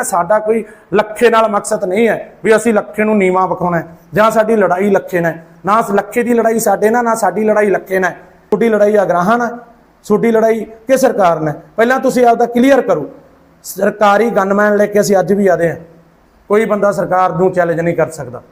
ਆ ਸਾਡਾ ਕੋਈ ਲੱਖੇ ਨਾਲ ਮਕਸਦ ਨਹੀਂ ਹੈ ਵੀ ਅਸੀਂ ਲੱਖੇ ਨੂੰ ਨੀਵਾ ਵਿਖਾਉਣਾ ਜਾਂ ਸਾਡੀ ਲੜਾਈ ਲੱਖੇ ਨਾਲ ਨਾ ਲੱਖੇ ਦੀ ਲੜਾਈ ਸਾਡੇ ਨਾਲ ਨਾ ਸਾਡੀ ਲੜਾਈ ਲੱਖੇ ਨਾਲ ਹੈ। ਲੜਾਈ ਅਗਰਾਹਾਂ ਨਾਲ ਹੈ, ਲੜਾਈ ਕਿ ਸਰਕਾਰ ਨਾਲ ਪਹਿਲਾਂ ਤੁਸੀਂ ਆਪਦਾ ਕਲੀਅਰ ਕਰੋ। ਸਰਕਾਰੀ ਗਨਮੈਨ ਲੈ ਕੇ ਅਸੀਂ ਅੱਜ ਵੀ ਆਦੇ ਹਾਂ। ਕੋਈ ਬੰਦਾ ਸਰਕਾਰ ਨੂੰ ਚੈਲੰਜ ਨਹੀਂ ਕਰ ਸਕਦਾ।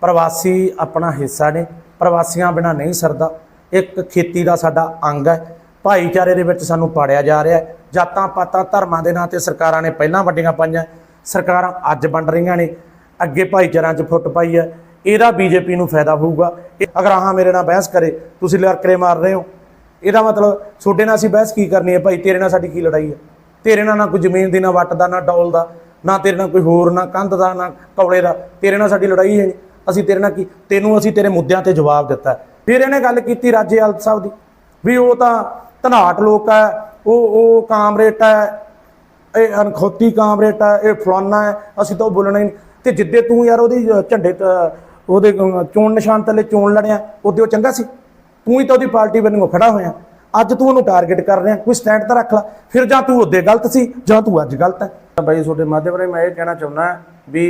ਪ੍ਰਵਾਸੀ ਆਪਣਾ ਹਿੱਸਾ ਨੇ ਪ੍ਰਵਾਸੀਆਂ ਬਿਨਾ ਨਹੀਂ ਸਰਦਾ। ਇੱਕ ਖੇਤੀ ਦਾ ਸਾਡਾ ਅੰਗ ਹੈ। ਭਾਈਚਾਰੇ ਦੇ ਵਿੱਚ ਸਾਨੂੰ ਪਾੜਿਆ ਜਾ ਰਿਹਾ ਹੈ। ਜਾਤਾਂ ਪਾਤਾਂ ਧਰਮਾਂ ਦੇ ਨਾਂ ਤੇ ਸਰਕਾਰਾਂ ਨੇ ਪਹਿਲਾਂ ਵੱਡੀਆਂ ਪਾਈਆਂ। ਸਰਕਾਰਾਂ ਅੱਜ ਵੰਡ ਰਹੀਆਂ ਨੇ। ਅੱਗੇ ਭਾਈਚਾਰਿਆਂ 'ਚ ਫੁੱਟ ਪਾਈ ਹੈ। ਇਹਦਾ ਬੀਜੇਪੀ ਨੂੰ ਫਾਇਦਾ ਹੋਊਗਾ। ਇਹ- ਅਗਰ ਆਹ ਮੇਰੇ ਨਾਲ ਬਹਿਸ ਕਰੇ, ਤੁਸੀਂ ਲੜਕਰੇ ਮਾਰ ਰਹੇ ਹੋ। ਇਹਦਾ ਮਤਲਬ ਤੁਹਾਡੇ ਨਾਲ ਅਸੀਂ ਬਹਿਸ ਕੀ ਕਰਨੀ ਹੈ ਭਾਈ? ਤੇਰੇ ਨਾਲ ਸਾਡੀ ਕੀ ਲੜਾਈ ਹੈ? ਤੇਰੇ ਨਾਲ ਨਾ ਕੋਈ ਜ਼ਮੀਨ ਦੀ, ਨਾ ਵੱਟ ਦਾ, ਨਾ ਡੌਲ ਦਾ, ਨਾ ਤੇਰੇ ਨਾਲ ਕੋਈ ਹੋਰ, ਨਾ ਕੰਧ ਦਾ, ਨਾ ਕੌੜੇ ਦਾ। ਤੇਰੇ ਨਾਲ ਸਾਡੀ ਲੜਾਈ ਹੈ ਅਸੀਂ ਤੇਰੇ ਨਾਲ ਕੀ? ਤੈਨੂੰ ਅਸੀਂ ਤੇਰੇ ਮੁੱਦਿਆਂ ਤੇ ਜਵਾਬ ਦਿੱਤਾ ਫਿਰ ਇਹਨੇ ਗੱਲ ਕੀਤੀ ਰਾਜੇਵਾਲ ਸਾਹਿਬ ਦੀ ਵੀ ਉਹ ਤਾਂ ਧਨਾਟ ਲੋਕ ਹੈ, ਉਹ ਉਹ ਕਾਮਰੇਟ ਹੈ, ਇਹ ਅਨਖੋਤੀ ਕਾਮਰੇਟ ਹੈ, ਇਹ ਫਲਾਨਾ ਹੈ, ਅਸੀਂ ਤਾਂ ਉਹ ਬੋਲਣਾ ਹੀ ਨਹੀਂ। ਤੇ ਜਿੱਦੇ ਤੂੰ ਯਾਰ ਉਹਦੀ ਝੰਡੇ ਉਹਦੇ ਚੋਣ ਨਿਸ਼ਾਨ ਥੱਲੇ ਚੋਣ ਲੜਿਆ, ਉਹਦੇ ਉਹ ਚੰਗਾ ਸੀ। ਤੂੰ ਹੀ ਤਾਂ ਉਹਦੀ ਪਾਰਟੀ ਵੱਲੋਂ ਖੜਾ ਹੋਇਆ। ਅੱਜ ਤੂੰ ਉਹਨੂੰ ਟਾਰਗੇਟ ਕਰ ਰਿਹਾ, ਕੋਈ ਸਟੈਂਡ ਤਾਂ ਰੱਖ ਲੈ। ਫਿਰ ਜਾਂ ਤੂੰ ਉਹਦੇ ਗਲਤ ਸੀ, ਜਾਂ ਤੂੰ ਅੱਜ ਗਲਤ ਹੈ। ਬਾਈ ਤੁਹਾਡੇ ਮਾਧਿਅਮ ਰਾਹੀਂ ਮੈਂ ਇਹ ਕਹਿਣਾ ਚਾਹੁੰਦਾ ਵੀ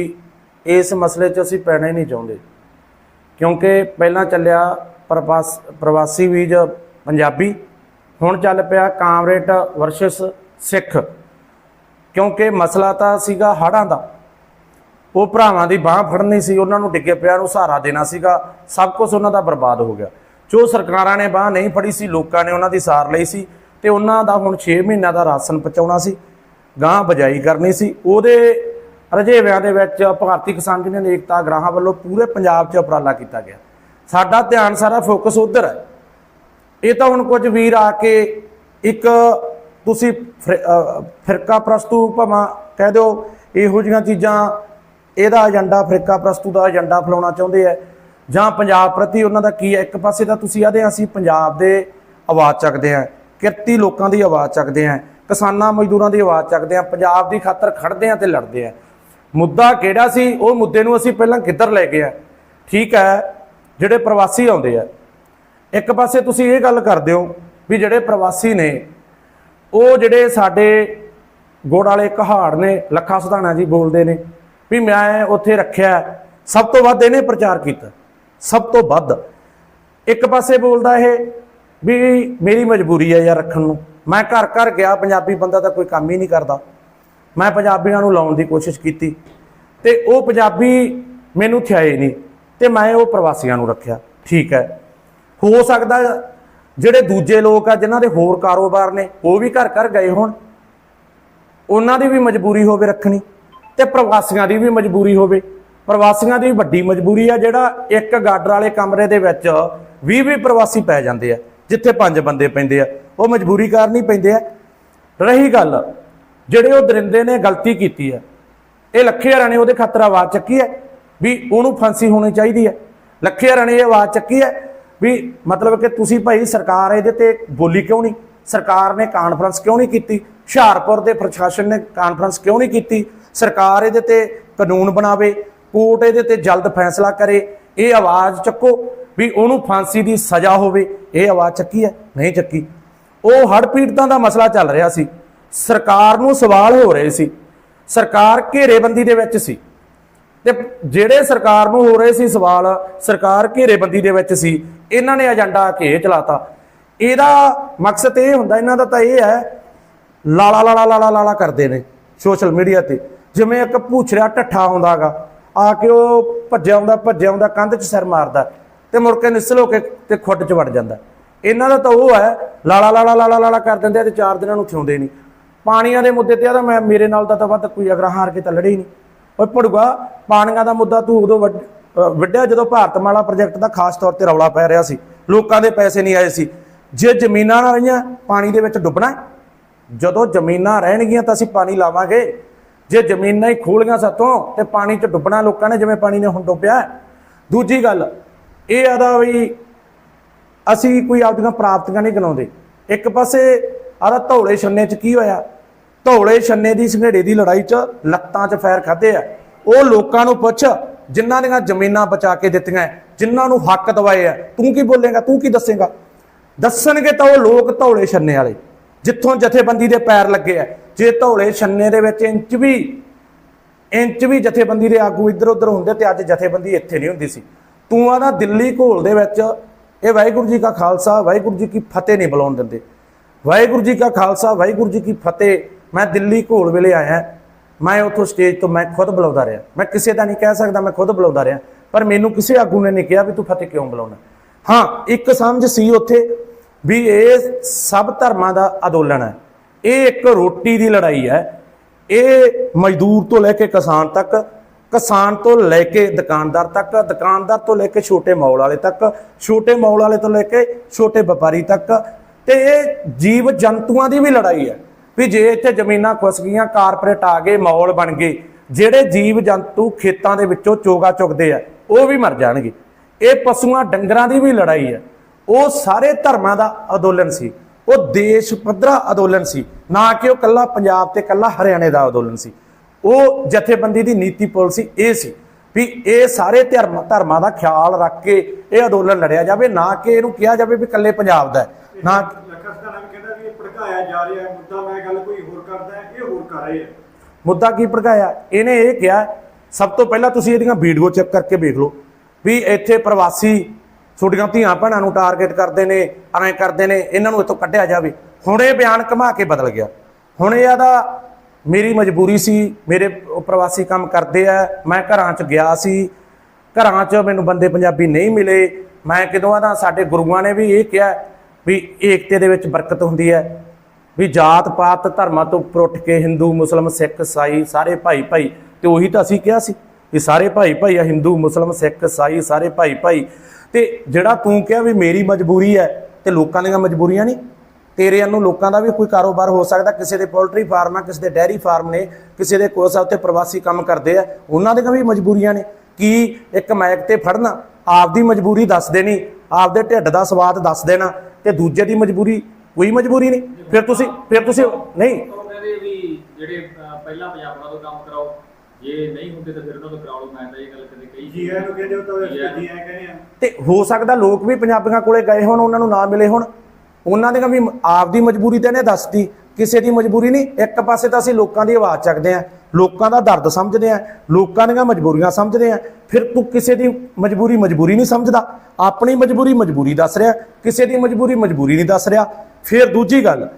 ਇਸ ਮਸਲੇ 'ਚ ਅਸੀਂ ਪੈਣਾ ਹੀ ਨਹੀਂ ਚਾਹੁੰਦੇ। ਕਿਉਂਕਿ ਪਹਿਲਾਂ ਚੱਲਿਆ ਪ੍ਰਵਾਸ, ਪ੍ਰਵਾਸੀ ਵੀਜ ਪੰਜਾਬੀ ਹੁਣ ਚੱਲ ਪਿਆ ਕਾਮਰੇਟ ਵਰਸਸ ਸਿੱਖ। ਕਿਉਂਕਿ ਮਸਲਾ ਤਾਂ ਸੀਗਾ ਹੜ੍ਹਾਂ ਦਾ। ਉਹ ਭਰਾਵਾਂ ਦੀ ਬਾਹ ਫੜਨੀ ਸੀ, ਉਹਨਾਂ ਨੂੰ ਡਿੱਗੇ ਪਿਆ ਨੂੰ ਸਹਾਰਾ ਦੇਣਾ ਸੀਗਾ। ਸਭ ਕੁਝ ਉਹਨਾਂ ਦਾ ਬਰਬਾਦ ਹੋ ਗਿਆ। ਜੋ ਸਰਕਾਰਾਂ ਨੇ ਬਾਹ ਨਹੀਂ ਫੜੀ ਸੀ, ਲੋਕਾਂ ਨੇ ਉਹਨਾਂ ਦੀ ਸਾਰ ਲਈ ਸੀ ਤੇ ਉਹਨਾਂ ਦਾ ਹੁਣ 6 ਮਹੀਨਿਆਂ ਦਾ ਰਾਸ਼ਨ ਪਹੁੰਚਾਉਣਾ ਸੀ। ਗਾਂ ਬਜਾਈ ਕਰਨੀ ਸੀ। ਉਹਦੇ ਰਜੇਵਿਆਂ ਦੇ ਵਿੱਚ ਭਾਰਤੀ ਕਿਸਾਨ ਯੂਨੀਅਨ ਏਕਤਾ ਗ੍ਰਾਹਾਂ ਵੱਲੋਂ ਪੂਰੇ ਪੰਜਾਬ 'ਚ ਉਪਰਾਲਾ ਕੀਤਾ ਗਿਆ। ਸਾਡਾ ਧਿਆਨ ਸਾਰਾ ਫੋਕਸ ਉਧਰ ਹੈ। ਇਹ ਤਾਂ ਹੁਣ ਕੁਝ ਵੀਰ ਆ ਕੇ ਇੱਕ ਤੁਸੀਂ ਫਿਰ- ਫਿਰਕਾ ਪ੍ਰਸਤੂ ਭਾਵਾਂ ਕਹਿ ਦਿਓ, ਇਹੋ ਜਿਹੀਆਂ ਚੀਜ਼ਾਂ, ਇਹਦਾ ਏਜੰਡਾ ਫਿਰਕਾ ਪ੍ਰਸਤੂ ਦਾ ਏਜੰਡਾ ਫਲਾਉਣਾ ਚਾਹੁੰਦੇ ਆ। ਜਾਂ ਪੰਜਾਬ ਪ੍ਰਤੀ ਉਹਨਾਂ ਦਾ ਕੀ ਹੈ ਇੱਕ ਪਾਸੇ ਤਾਂ ਤੁਸੀਂ ਆਦੇ ਅਸੀਂ ਪੰਜਾਬ ਦੇ ਆਵਾਜ਼ ਚੱਕਦੇ ਆ, ਕਿਰਤੀ ਲੋਕਾਂ ਦੀ ਆਵਾਜ਼ ਚੱਕਦੇ ਆ, ਕਿਸਾਨਾਂ ਮਜ਼ਦੂਰਾਂ ਦੀ ਆਵਾਜ਼ ਚੱਕਦੇ ਆ, ਪੰਜਾਬ ਦੀ ਖਾਤਰ ਖੜਦੇ ਆ ਤੇ ਲੜਦੇ ਆ। ਮੁੱਦਾ ਕਿਹੜਾ ਸੀ? ਉਹ ਮੁੱਦੇ ਨੂੰ ਅਸੀਂ ਪਹਿਲਾਂ ਕਿੱਧਰ ਲੈ ਗਏ ਆ? ਠੀਕ ਹੈ, ਜਿਹੜੇ ਪ੍ਰਵਾਸੀ ਆਉਂਦੇ ਆ ਇੱਕ ਪਾਸੇ ਤੁਸੀਂ ਇਹ ਗੱਲ ਕਰਦੇ ਹੋ ਵੀ ਜਿਹੜੇ ਪ੍ਰਵਾਸੀ ਨੇ, ਉਹ ਜਿਹੜੇ ਸਾਡੇ ਗੋੜ ਵਾਲੇ ਕਹਾੜ ਨੇ, ਲੱਖਾ ਸੁਧਾਣਾ ਜੀ ਬੋਲਦੇ ਨੇ, ਵੀ ਮੈਂ ਉੱਥੇ ਰੱਖਿਆ, ਸਭ ਤੋਂ ਵੱਧ ਇਹਨੇ ਪ੍ਰਚਾਰ ਕੀਤਾ, ਸਭ ਤੋਂ ਵੱਧ। ਇੱਕ ਪਾਸੇ ਬੋਲਦਾ ਇਹ ਵੀ ਮੇਰੀ ਮਜਬੂਰੀ ਹੈ ਯਾਰ ਰੱਖਣ ਨੂੰ। ਮੈਂ ਘਰ ਘਰ ਗਿਆ, ਪੰਜਾਬੀ ਬੰਦਾ ਤਾਂ ਕੋਈ ਕੰਮ ਹੀ ਨਹੀਂ ਕਰਦਾ। ਮੈਂ ਪੰਜਾਬੀਆਂ ਨੂੰ ਲਾਉਣ ਦੀ ਕੋਸ਼ਿਸ਼ ਕੀਤੀ ਤੇ ਉਹ ਪੰਜਾਬੀ ਮੈਨੂੰ ਥਿਆਏ ਨਹੀਂ ਤੇ ਮੈਂ ਉਹ ਪ੍ਰਵਾਸੀਆਂ ਨੂੰ ਰੱਖਿਆ। ਠੀਕ ਹੈ। ਹੋ ਸਕਦਾ ਜਿਹੜੇ ਦੂਜੇ ਲੋਕ ਆ, ਜਿਨ੍ਹਾਂ ਦੇ ਹੋਰ ਕਾਰੋਬਾਰ ਨੇ, ਉਹ ਵੀ ਘਰ ਘਰ ਗਏ ਹੋਣ। ਉਹਨਾਂ ਦੀ ਵੀ ਮਜਬੂਰੀ ਹੋਵੇ ਰੱਖਣੀ ਤੇ ਪ੍ਰਵਾਸੀਆਂ ਦੀ ਵੀ ਮਜਬੂਰੀ ਹੋਵੇ। ਪ੍ਰਵਾਸੀਆਂ ਦੀ ਵੱਡੀ ਮਜਬੂਰੀ ਆ ਜਿਹੜਾ ਇੱਕ ਗਾਡਰ ਵਾਲੇ ਕਮਰੇ ਦੇ ਵਿੱਚ 20 20 ਪ੍ਰਵਾਸੀ ਪੈ ਜਾਂਦੇ ਆ, ਜਿੱਥੇ ਪੰਜ ਬੰਦੇ ਪੈਂਦੇ ਆ। ਉਹ ਮਜਬੂਰੀ ਕਾਰਨ ਹੀ ਪੈਂਦੇ ਆ। ਰਹੀ ਗੱਲ, ਜਿਹੜੇ ਉਹ ਦਰਿੰਦੇ ਨੇ, ਗਲਤੀ ਕੀਤੀ ਆ। ਇਹ ਲੱਖੇ ਹਰਾਂ ਨੇ ਉਹਦੇ ਖਾਤਰ ਆਵਾਜ਼ ਚੱਕੀ ਹੈ ਵੀ ਉਹਨੂੰ ਫਾਂਸੀ ਹੋਣੀ ਚਾਹੀਦੀ ਹੈ ਲੱਖੇ ਹਰਾਂ ਨੇ ਇਹ ਆਵਾਜ਼ ਚੱਕੀ ਹੈ ਵੀ ਮਤਲਬ ਕਿ ਤੁਸੀਂ ਭਾਈ ਸਰਕਾਰ ਇਹਦੇ ਤੇ ਬੋਲੀ ਕਿਉਂ ਨਹੀਂ? ਸਰਕਾਰ ਨੇ ਕਾਨਫਰੰਸ ਕਿਉਂ ਨਹੀਂ ਕੀਤੀ? ਹੁਸ਼ਿਆਰਪੁਰ ਦੇ ਪ੍ਰਸ਼ਾਸਨ ਨੇ ਕਾਨਫਰੰਸ ਕਿਉਂ ਨਹੀਂ ਕੀਤੀ? ਸਰਕਾਰ ਇਹਦੇ ਤੇ ਕਾਨੂੰਨ ਬਣਾਵੇ, ਕੋਰਟ ਇਹਦੇ ਤੇ ਜਲਦ ਫੈਸਲਾ ਕਰੇ, ਇਹ ਆਵਾਜ਼ ਚੱਕੋ ਵੀ ਉਹਨੂੰ ਫਾਂਸੀ ਦੀ ਸਜ਼ਾ ਹੋਵੇ, ਇਹ ਆਵਾਜ਼ ਚੱਕੀ ਹੈ? ਨਹੀਂ ਚੱਕੀ। ਉਹ ਹੜ੍ਹ ਪੀੜਤਾਂ ਦਾ ਮਸਲਾ ਚੱਲ ਰਿਹਾ ਸੀ। ਸਰਕਾਰ ਨੂੰ ਸਵਾਲ ਹੋ ਰਹੇ ਸੀ। ਸਰਕਾਰ ਘੇਰੇਬੰਦੀ ਦੇ ਵਿੱਚ ਸੀ। ਤੇ ਜਿਹੜੇ ਸਰਕਾਰ ਨੂੰ ਹੋ ਰਹੇ ਸੀ ਸਵਾਲ, ਸਰਕਾਰ ਘੇਰੇਬੰਦੀ ਦੇ ਵਿੱਚ ਸੀ, ਇਹਨਾਂ ਨੇ ਏਜੰਡਾ ਘੇ ਚਲਾਤਾ। ਇਹਦਾ ਮਕਸਦ ਇਹ ਹੁੰਦਾ, ਇਹਨਾਂ ਦਾ ਤਾਂ ਇਹ ਹੈ, ਲਾਲਾ ਲਾਲਾ ਲਾਲਾ ਲਾਲਾ ਕਰਦੇ ਨੇ ਸੋਸ਼ਲ ਮੀਡੀਆ ਤੇ। ਜਿਵੇਂ ਇੱਕ ਭੂਛੜਿਆ ਢੱਠਾ ਹੁੰਦਾਗਾ, ਆ ਕੇ ਉਹ ਭੱਜਿਆ ਆਉਂਦਾ ਭੱਜਿਆ ਆਉਂਦਾ ਕੰਧ 'ਚ ਸਿਰ ਮਾਰਦਾ, ਤੇ ਮੁੜ ਕੇ ਨਿਸਲ ਹੋ ਕੇ ਤੇ ਖੁੱਡ 'ਚ ਵੜ ਜਾਂਦਾ। ਇਹਨਾਂ ਦਾ ਤਾਂ ਉਹ ਹੈ, ਲਾਲਾ ਲਾਲਾ ਲਾਲਾ ਲਾਲਾ ਕਰ ਦਿੰਦੇ ਆ ਤੇ ਚਾਰ ਦਿਨਾਂ ਨੂੰ ਥਿਉਂਦੇ ਨਹੀਂ। ਪਾਣੀਆਂ ਦੇ ਮੁੱਦੇ ਤੇ ਆ ਤਾਂ ਮੈਂ, ਮੇਰੇ ਨਾਲ ਤਾਂ ਤਾਂ ਵੱਧ ਕੋਈ ਅਗਰ ਹਾਰ ਕੇ ਤਾਂ ਲੜੇ ਹੀ ਨਹੀਂ। ਓਏ ਪੜੂਗਾ ਪਾਣੀਆਂ ਦਾ ਮੁੱਦਾ ਤੂੰ ਉਦੋਂ ਵੱਡ- ਅਹ ਵੱਡਿਆ ਜਦੋਂ ਭਾਰਤਮਾਲਾ ਪ੍ਰੋਜੈਕਟ ਦਾ ਖਾਸ ਤੌਰ ਤੇ ਰੌਲਾ ਪੈ ਰਿਹਾ ਸੀ। ਲੋਕਾਂ ਦੇ ਪੈਸੇ ਨਹੀਂ ਆਏ ਸੀ। ਜੇ ਜ਼ਮੀਨਾਂ ਨਾ ਰਹੀਆਂ, ਪਾਣੀ ਦੇ ਵਿੱਚ ਡੁੱਬਣਾ ਜਦੋਂ ਜ਼ਮੀਨਾਂ ਰਹਿਣਗੀਆਂ ਤਾਂ ਅਸੀਂ ਪਾਣੀ ਲਾਵਾਂਗੇ। ਜੇ ਜ਼ਮੀਨਾਂ ਹੀ ਖੋਲੀਆਂ ਸਾਤੋਂ, ਤੇ ਪਾਣੀ 'ਚ ਡੁੱਬਣਾ ਲੋਕਾਂ ਨੇ, ਜਿਵੇਂ ਪਾਣੀ ਨੇ ਹੁਣ ਡੁੱਬਿਆ ਦੂਜੀ ਗੱਲ, ਇਹ ਆਦਾ ਵੀ ਅਸੀਂ ਕੋਈ ਆਪਦੀਆਂ ਪ੍ਰਾਪਤੀਆਂ ਨਹੀਂ ਗਨਾਉਂਦੇ ਇੱਕ ਪਾਸੇ ਆਦਾ ਧੌਲੇ ਛੰਨੇ 'ਚ ਕੀ ਹੋਇਆ? ਧੌਲੇ ਛੰਨੇ ਦੀ ਸੰਘੇੜੇ ਦੀ ਲੜਾਈ 'ਚ ਲੱਤਾਂ 'ਚ ਫੈਰ ਖਾਦੇ ਆ। ਉਹ ਲੋਕਾਂ ਨੂੰ ਪੁੱਛ ਜਿਨ੍ਹਾਂ ਦੀਆਂ ਜ਼ਮੀਨਾਂ ਬਚਾ ਕੇ ਦਿੱਤੀਆਂ ਹੈ, ਜਿਨ੍ਹਾਂ ਨੂੰ ਹੱਕ ਦਵਾਏ ਆ ਤੂੰ ਕੀ ਬੋਲੇਗਾ ਤੂੰ ਕੀ ਦੱਸੇਗਾ? ਦੱਸਣਗੇ ਤਾਂ ਉਹ ਲੋਕ ਧੌਲੇ ਛੰਨੇ ਵਾਲੇ ਜਿੱਥੋਂ ਜਥੇਬੰਦੀ ਦੇ ਪੈਰ ਲੱਗੇ ਆ ਜੇ ਧੌਲੇ ਛੰਨੇ ਦੇ ਵਿੱਚ ਇੰਚ ਵੀ ਇੰਚ ਵੀ ਜਥੇਬੰਦੀ ਦੇ ਆਗੂ ਇੱਧਰ ਉੱਧਰ ਹੁੰਦੇ ਤੇ ਅੱਜ ਜਥੇਬੰਦੀ ਇੱਥੇ ਨਹੀਂ ਹੁੰਦੀ ਸੀ। ਤੂੰ ਆਦਾ ਦਿੱਲੀ ਘੋਲ ਦੇ ਵਿੱਚ ਇਹ ਵਾਹਿਗੁਰੂ ਜੀ ਕਾ ਖਾਲਸਾ ਵਾਹਿਗੁਰੂ ਜੀ ਕੀ ਫਤਿਹ ਨਹੀਂ ਬੁਲਾਉਣ ਦਿੰਦੇ। ਵਾਹਿਗੁਰੂ ਜੀ ਕਾ ਖਾਲਸਾ ਵਾਹਿਗੁਰੂ ਜੀ ਕੀ ਫਤਿਹ। ਮੈਂ ਦਿੱਲੀ ਘੋਲ ਵੇਲੇ ਆਇਆ। ਮੈਂ ਉੱਥੋਂ ਸਟੇਜ ਤੋਂ ਮੈਂ ਖੁਦ ਬੁਲਾਉਂਦਾ ਰਿਹਾ। ਮੈਂ ਕਿਸੇ ਦਾ ਨਹੀਂ ਕਹਿ ਸਕਦਾ ਮੈਂ ਖੁਦ ਬੁਲਾਉਂਦਾ ਰਿਹਾ, ਪਰ ਮੈਨੂੰ ਕਿਸੇ ਆਗੂ ਨੇ ਨਹੀਂ ਕਿਹਾ ਵੀ ਤੂੰ ਫਤਿਹ ਕਿਉਂ ਬੁਲਾਉਣਾ ਹਾਂ, ਇੱਕ ਸਮਝ ਸੀ ਉੱਥੇ ਵੀ ਇਹ ਸਭ ਧਰਮਾਂ ਦਾ ਅੰਦੋਲਨ ਹੈ। ਇਹ ਇੱਕ ਰੋਟੀ ਦੀ ਲੜਾਈ ਹੈ। ਇਹ ਮਜ਼ਦੂਰ ਤੋਂ ਲੈ ਕੇ ਕਿਸਾਨ ਤੱਕ, ਕਿਸਾਨ ਤੋਂ ਲੈ ਕੇ ਦੁਕਾਨਦਾਰ ਤੱਕ, ਦੁਕਾਨਦਾਰ ਤੋਂ ਲੈ ਕੇ ਛੋਟੇ ਮੌਲ ਵਾਲੇ ਤੱਕ, ਛੋਟੇ ਮੌਲ ਵਾਲੇ ਤੋਂ ਲੈ ਕੇ ਛੋਟੇ ਵਪਾਰੀ ਤੱਕ ਤੇ ਇਹ ਜੀਵ ਜੰਤੂਆਂ ਦੀ ਵੀ ਲੜਾਈ ਹੈ। ਵੀ ਜੇ ਇੱਥੇ ਜ਼ਮੀਨਾਂ ਖੁੱਸ ਗਈਆਂ, ਕਾਰਪੋਰੇਟ ਆ ਗਏ ਮੌਲ ਬਣ ਗਏ, ਜਿਹੜੇ ਜੀਵ ਜੰਤੂ ਖੇਤਾਂ ਦੇ ਵਿੱਚੋਂ ਚੋਗਾ ਚੁਗਦੇ ਆ, ਉਹ ਵੀ ਮਰ ਜਾਣਗੇ। ਇਹ ਪਸ਼ੂਆਂ ਡੰਗਰਾਂ ਦੀ ਵੀ ਲੜਾਈ ਹੈ ਉਹ ਸਾਰੇ ਧਰਮਾਂ ਦਾ ਅੰਦੋਲਨ ਸੀ। ਉਹ ਦੇਸ਼ ਪੱਧਰਾ ਅੰਦੋਲਨ ਸੀ। ਨਾ ਕਿ ਉਹ ਕੱਲਾ ਪੰਜਾਬ ਤੇ ਕੱਲਾ ਹਰਿਆਣੇ ਦਾ ਅੰਦੋਲਨ ਸੀ। ਉਹ ਜਥੇਬੰਦੀ ਦੀ ਨੀਤੀ ਪਾਲਿਸੀ ਇਹ ਸੀ ਵੀ ਇਹ ਸਾਰੇ ਧਰਮ, ਧਰਮਾਂ ਦਾ ਖਿਆਲ ਰੱਖ ਕੇ ਇਹ ਅੰਦੋਲਨ ਲੜਿਆ ਜਾਵੇ। ਨਾ ਕਿ ਇਹਨੂੰ ਕਿਹਾ ਜਾਵੇ ਵੀ ਕੱਲੇ ਪੰਜਾਬ ਦਾ ਨਾ ਲੱਖਾ ਸਤਾਨਾ ਵੀ ਕਹਿੰਦਾ ਵੀ ਇਹ ਭੜਕਾਇਆ ਜਾ ਰਿਹਾ ਹੈ। ਮੁੱਦਾ ਮੈਂ ਗੱਲ ਕੋਈ ਹੋਰ ਕਰਦਾ ਇਹ ਹੋਰ ਕਰ ਰਹੇ ਆ ਮੁੱਦਾ ਕੀ ਭੜਕਾਇਆ? ਇਹਨੇ ਇਹ ਕਿਹਾ, ਸਭ ਤੋਂ ਪਹਿਲਾਂ ਤੁਸੀਂ ਇਹਦੀਆਂ ਵੀਡੀਓ ਚੈੱਕ ਕਰਕੇ ਵੇਖ ਲਓ ਵੀ ਇੱਥੇ ਪ੍ਰਵਾਸੀ ਛੋਟੀਆਂ ਧੀਆਂ ਭੈਣਾਂ ਨੂੰ ਟਾਰਗੇਟ ਕਰਦੇ ਨੇ, ਐਂ ਕਰਦੇ ਨੇ, ਇਹਨਾਂ ਨੂੰ ਇੱਥੋਂ ਕੱਢਿਆ ਜਾਵੇ। ਹੁਣ ਇਹ ਬਿਆਨ ਘੁਮਾ ਕੇ ਬਦਲ ਗਿਆ। ਹੁਣ ਇਹ ਆਦਾ ਮੇਰੀ ਮਜਬੂਰੀ ਸੀ, ਮੇਰੇ ਪ੍ਰਵਾਸੀ ਕੰਮ ਕਰਦੇ ਆ, ਮੈਂ ਘਰਾਂ 'ਚ ਗਿਆ ਸੀ। ਘਰਾਂ 'ਚ ਮੈਨੂੰ ਬੰਦੇ ਪੰਜਾਬੀ ਨਹੀਂ ਮਿਲੇ। ਮੈਂ ਕਿਦੋਂ ਆਦਾ ਸਾਡੇ ਗੁਰੂਆਂ ਨੇ ਵੀ ਇਹ ਕਿਹਾ ਵੀ ਏਕਤੇ ਦੇ ਵਿੱਚ ਬਰਕਤ ਹੁੰਦੀ ਹੈ। ਵੀ ਜਾਤ ਪਾਤ ਧਰਮਾਂ ਤੋਂ ਉੱਪਰ ਉੱਠ ਕੇ ਹਿੰਦੂ, ਮੁਸਲਮ, ਸਿੱਖ ਈਸਾਈ ਸਾਰੇ ਭਾਈ ਭਾਈ, ਤੇ ਉਹੀ ਤਾਂ ਅਸੀਂ ਕਿਹਾ ਸੀ ਵੀ ਸਾਰੇ ਭਾਈ ਭਾਈ ਆ, ਹਿੰਦੂ, ਮੁਸਲਮ, ਸਿੱਖ ਈਸਾਈ ਸਾਰੇ ਭਾਈ ਭਾਈ। ਤੇ ਜਿਹੜਾ ਤੂੰ ਕਿਹਾ ਵੀ ਮੇਰੀ ਮਜਬੂਰੀ ਹੈ, ਤੇ ਲੋਕਾਂ ਦੀਆਂ ਮਜਬੂਰੀਆਂ ਨਹੀਂ, ਤੇਰੇ ਨੂੰ ਲੋਕਾਂ ਦਾ ਵੀ ਕੋਈ ਕਾਰੋਬਾਰ ਹੋ ਸਕਦਾ, ਕਿਸੇ ਦੇ ਪੋਲਟਰੀ ਫਾਰਮ ਆ, ਕਿਸੇ ਦੇ ਡੈਰੀ ਫਾਰਮ ਨੇ, ਕਿਸੇ ਦੇ ਕੋਲ ਉੱਤੇ ਪ੍ਰਵਾਸੀ ਕੰਮ ਕਰਦੇ ਆ, ਉਹਨਾਂ ਦੀਆਂ ਵੀ ਮਜਬੂਰੀਆਂ ਨੇ। ਕੀ ਇੱਕ ਮੈਕ ਤੇ ਫੜਨਾ, ਆਪਦੀ ਮਜਬੂਰੀ ਦੱਸ ਦੇਣੀ, ਆਪਦੇ ਢਿੱਡ ਦਾ ਸਵਾਦ ਦੱਸ ਦੇਣਾ, ਤੇ ਦੂਜੇ ਦੀ ਮਜਬੂਰੀ ਕੋਈ ਮਜਬੂਰੀ ਨਹੀਂ। ਫਿਰ ਤੁਸੀਂ ਫਿਰ ਤੁਸੀਂ ਨਹੀਂ ਉਹ ਕਹਿੰਦੇ ਵੀ ਜਿਹੜੇ ਪਹਿਲਾਂ ਪੰਜਾਬੀਆਂ ਤੋਂ ਕੰਮ ਕਰਾਓ। ਜੇ ਨਹੀਂ ਹੁੰਦੇ ਤਾਂ ਫਿਰ ਉਹਨਾਂ ਤੋਂ ਕਰਾ ਲਓ ਮੈਂ ਤਾਂ ਇਹ ਗੱਲ ਕਦੇ ਕਹੀ ਜੀ ਆਇਆਂ ਨੂੰ ਕਹਿੰਦੇ ਹੋ ਤਾਂ ਜੀ ਆਇਆਂ ਕਹਿੰਦੇ ਆ। ਤੇ ਹੋ ਸਕਦਾ ਲੋਕ ਵੀ ਪੰਜਾਬੀਆਂ ਕੋਲੇ ਗਏ ਹੋਣ ਉਹਨਾਂ ਨੂੰ ਨਾ ਮਿਲੇ ਹੋਣ। ਉਹਨਾਂ ਦੀਆਂ ਵੀ ਆਪਦੀ ਮਜਬੂਰੀ ਤਾਂ ਇਹਨੇ ਦੱਸਦੀ ਕਿਸੇ ਦੀ ਮਜਬੂਰੀ ਨਹੀਂ, ਇੱਕ ਪਾਸੇ ਤਾਂ ਅਸੀਂ ਲੋਕਾਂ ਦੀ ਆਵਾਜ਼ ਚੱਕਦੇ ਆਂ ਲੋਕਾਂ ਦਾ ਦਰਦ ਸਮਝਦੇ ਆਂ ਲੋਕਾਂ ਦੀਆਂ ਮਜਬੂਰੀਆਂ ਸਮਝਦੇ ਆਂ ਫਿਰ ਤੂੰ ਕਿਸੇ ਦੀ ਮਜਬੂਰੀ ਮਜਬੂਰੀ ਨਹੀਂ ਸਮਝਦਾ, ਆਪਣੀ ਮਜਬੂਰੀ ਮਜਬੂਰੀ ਦੱਸ ਰਿਹਾ, ਕਿਸੇ ਦੀ ਮਜਬੂਰੀ ਮਜਬੂਰੀ ਨਹੀਂ ਦੱਸ ਰਿਹਾ। ਫਿਰ ਦੂਜੀ ਗੱਲ,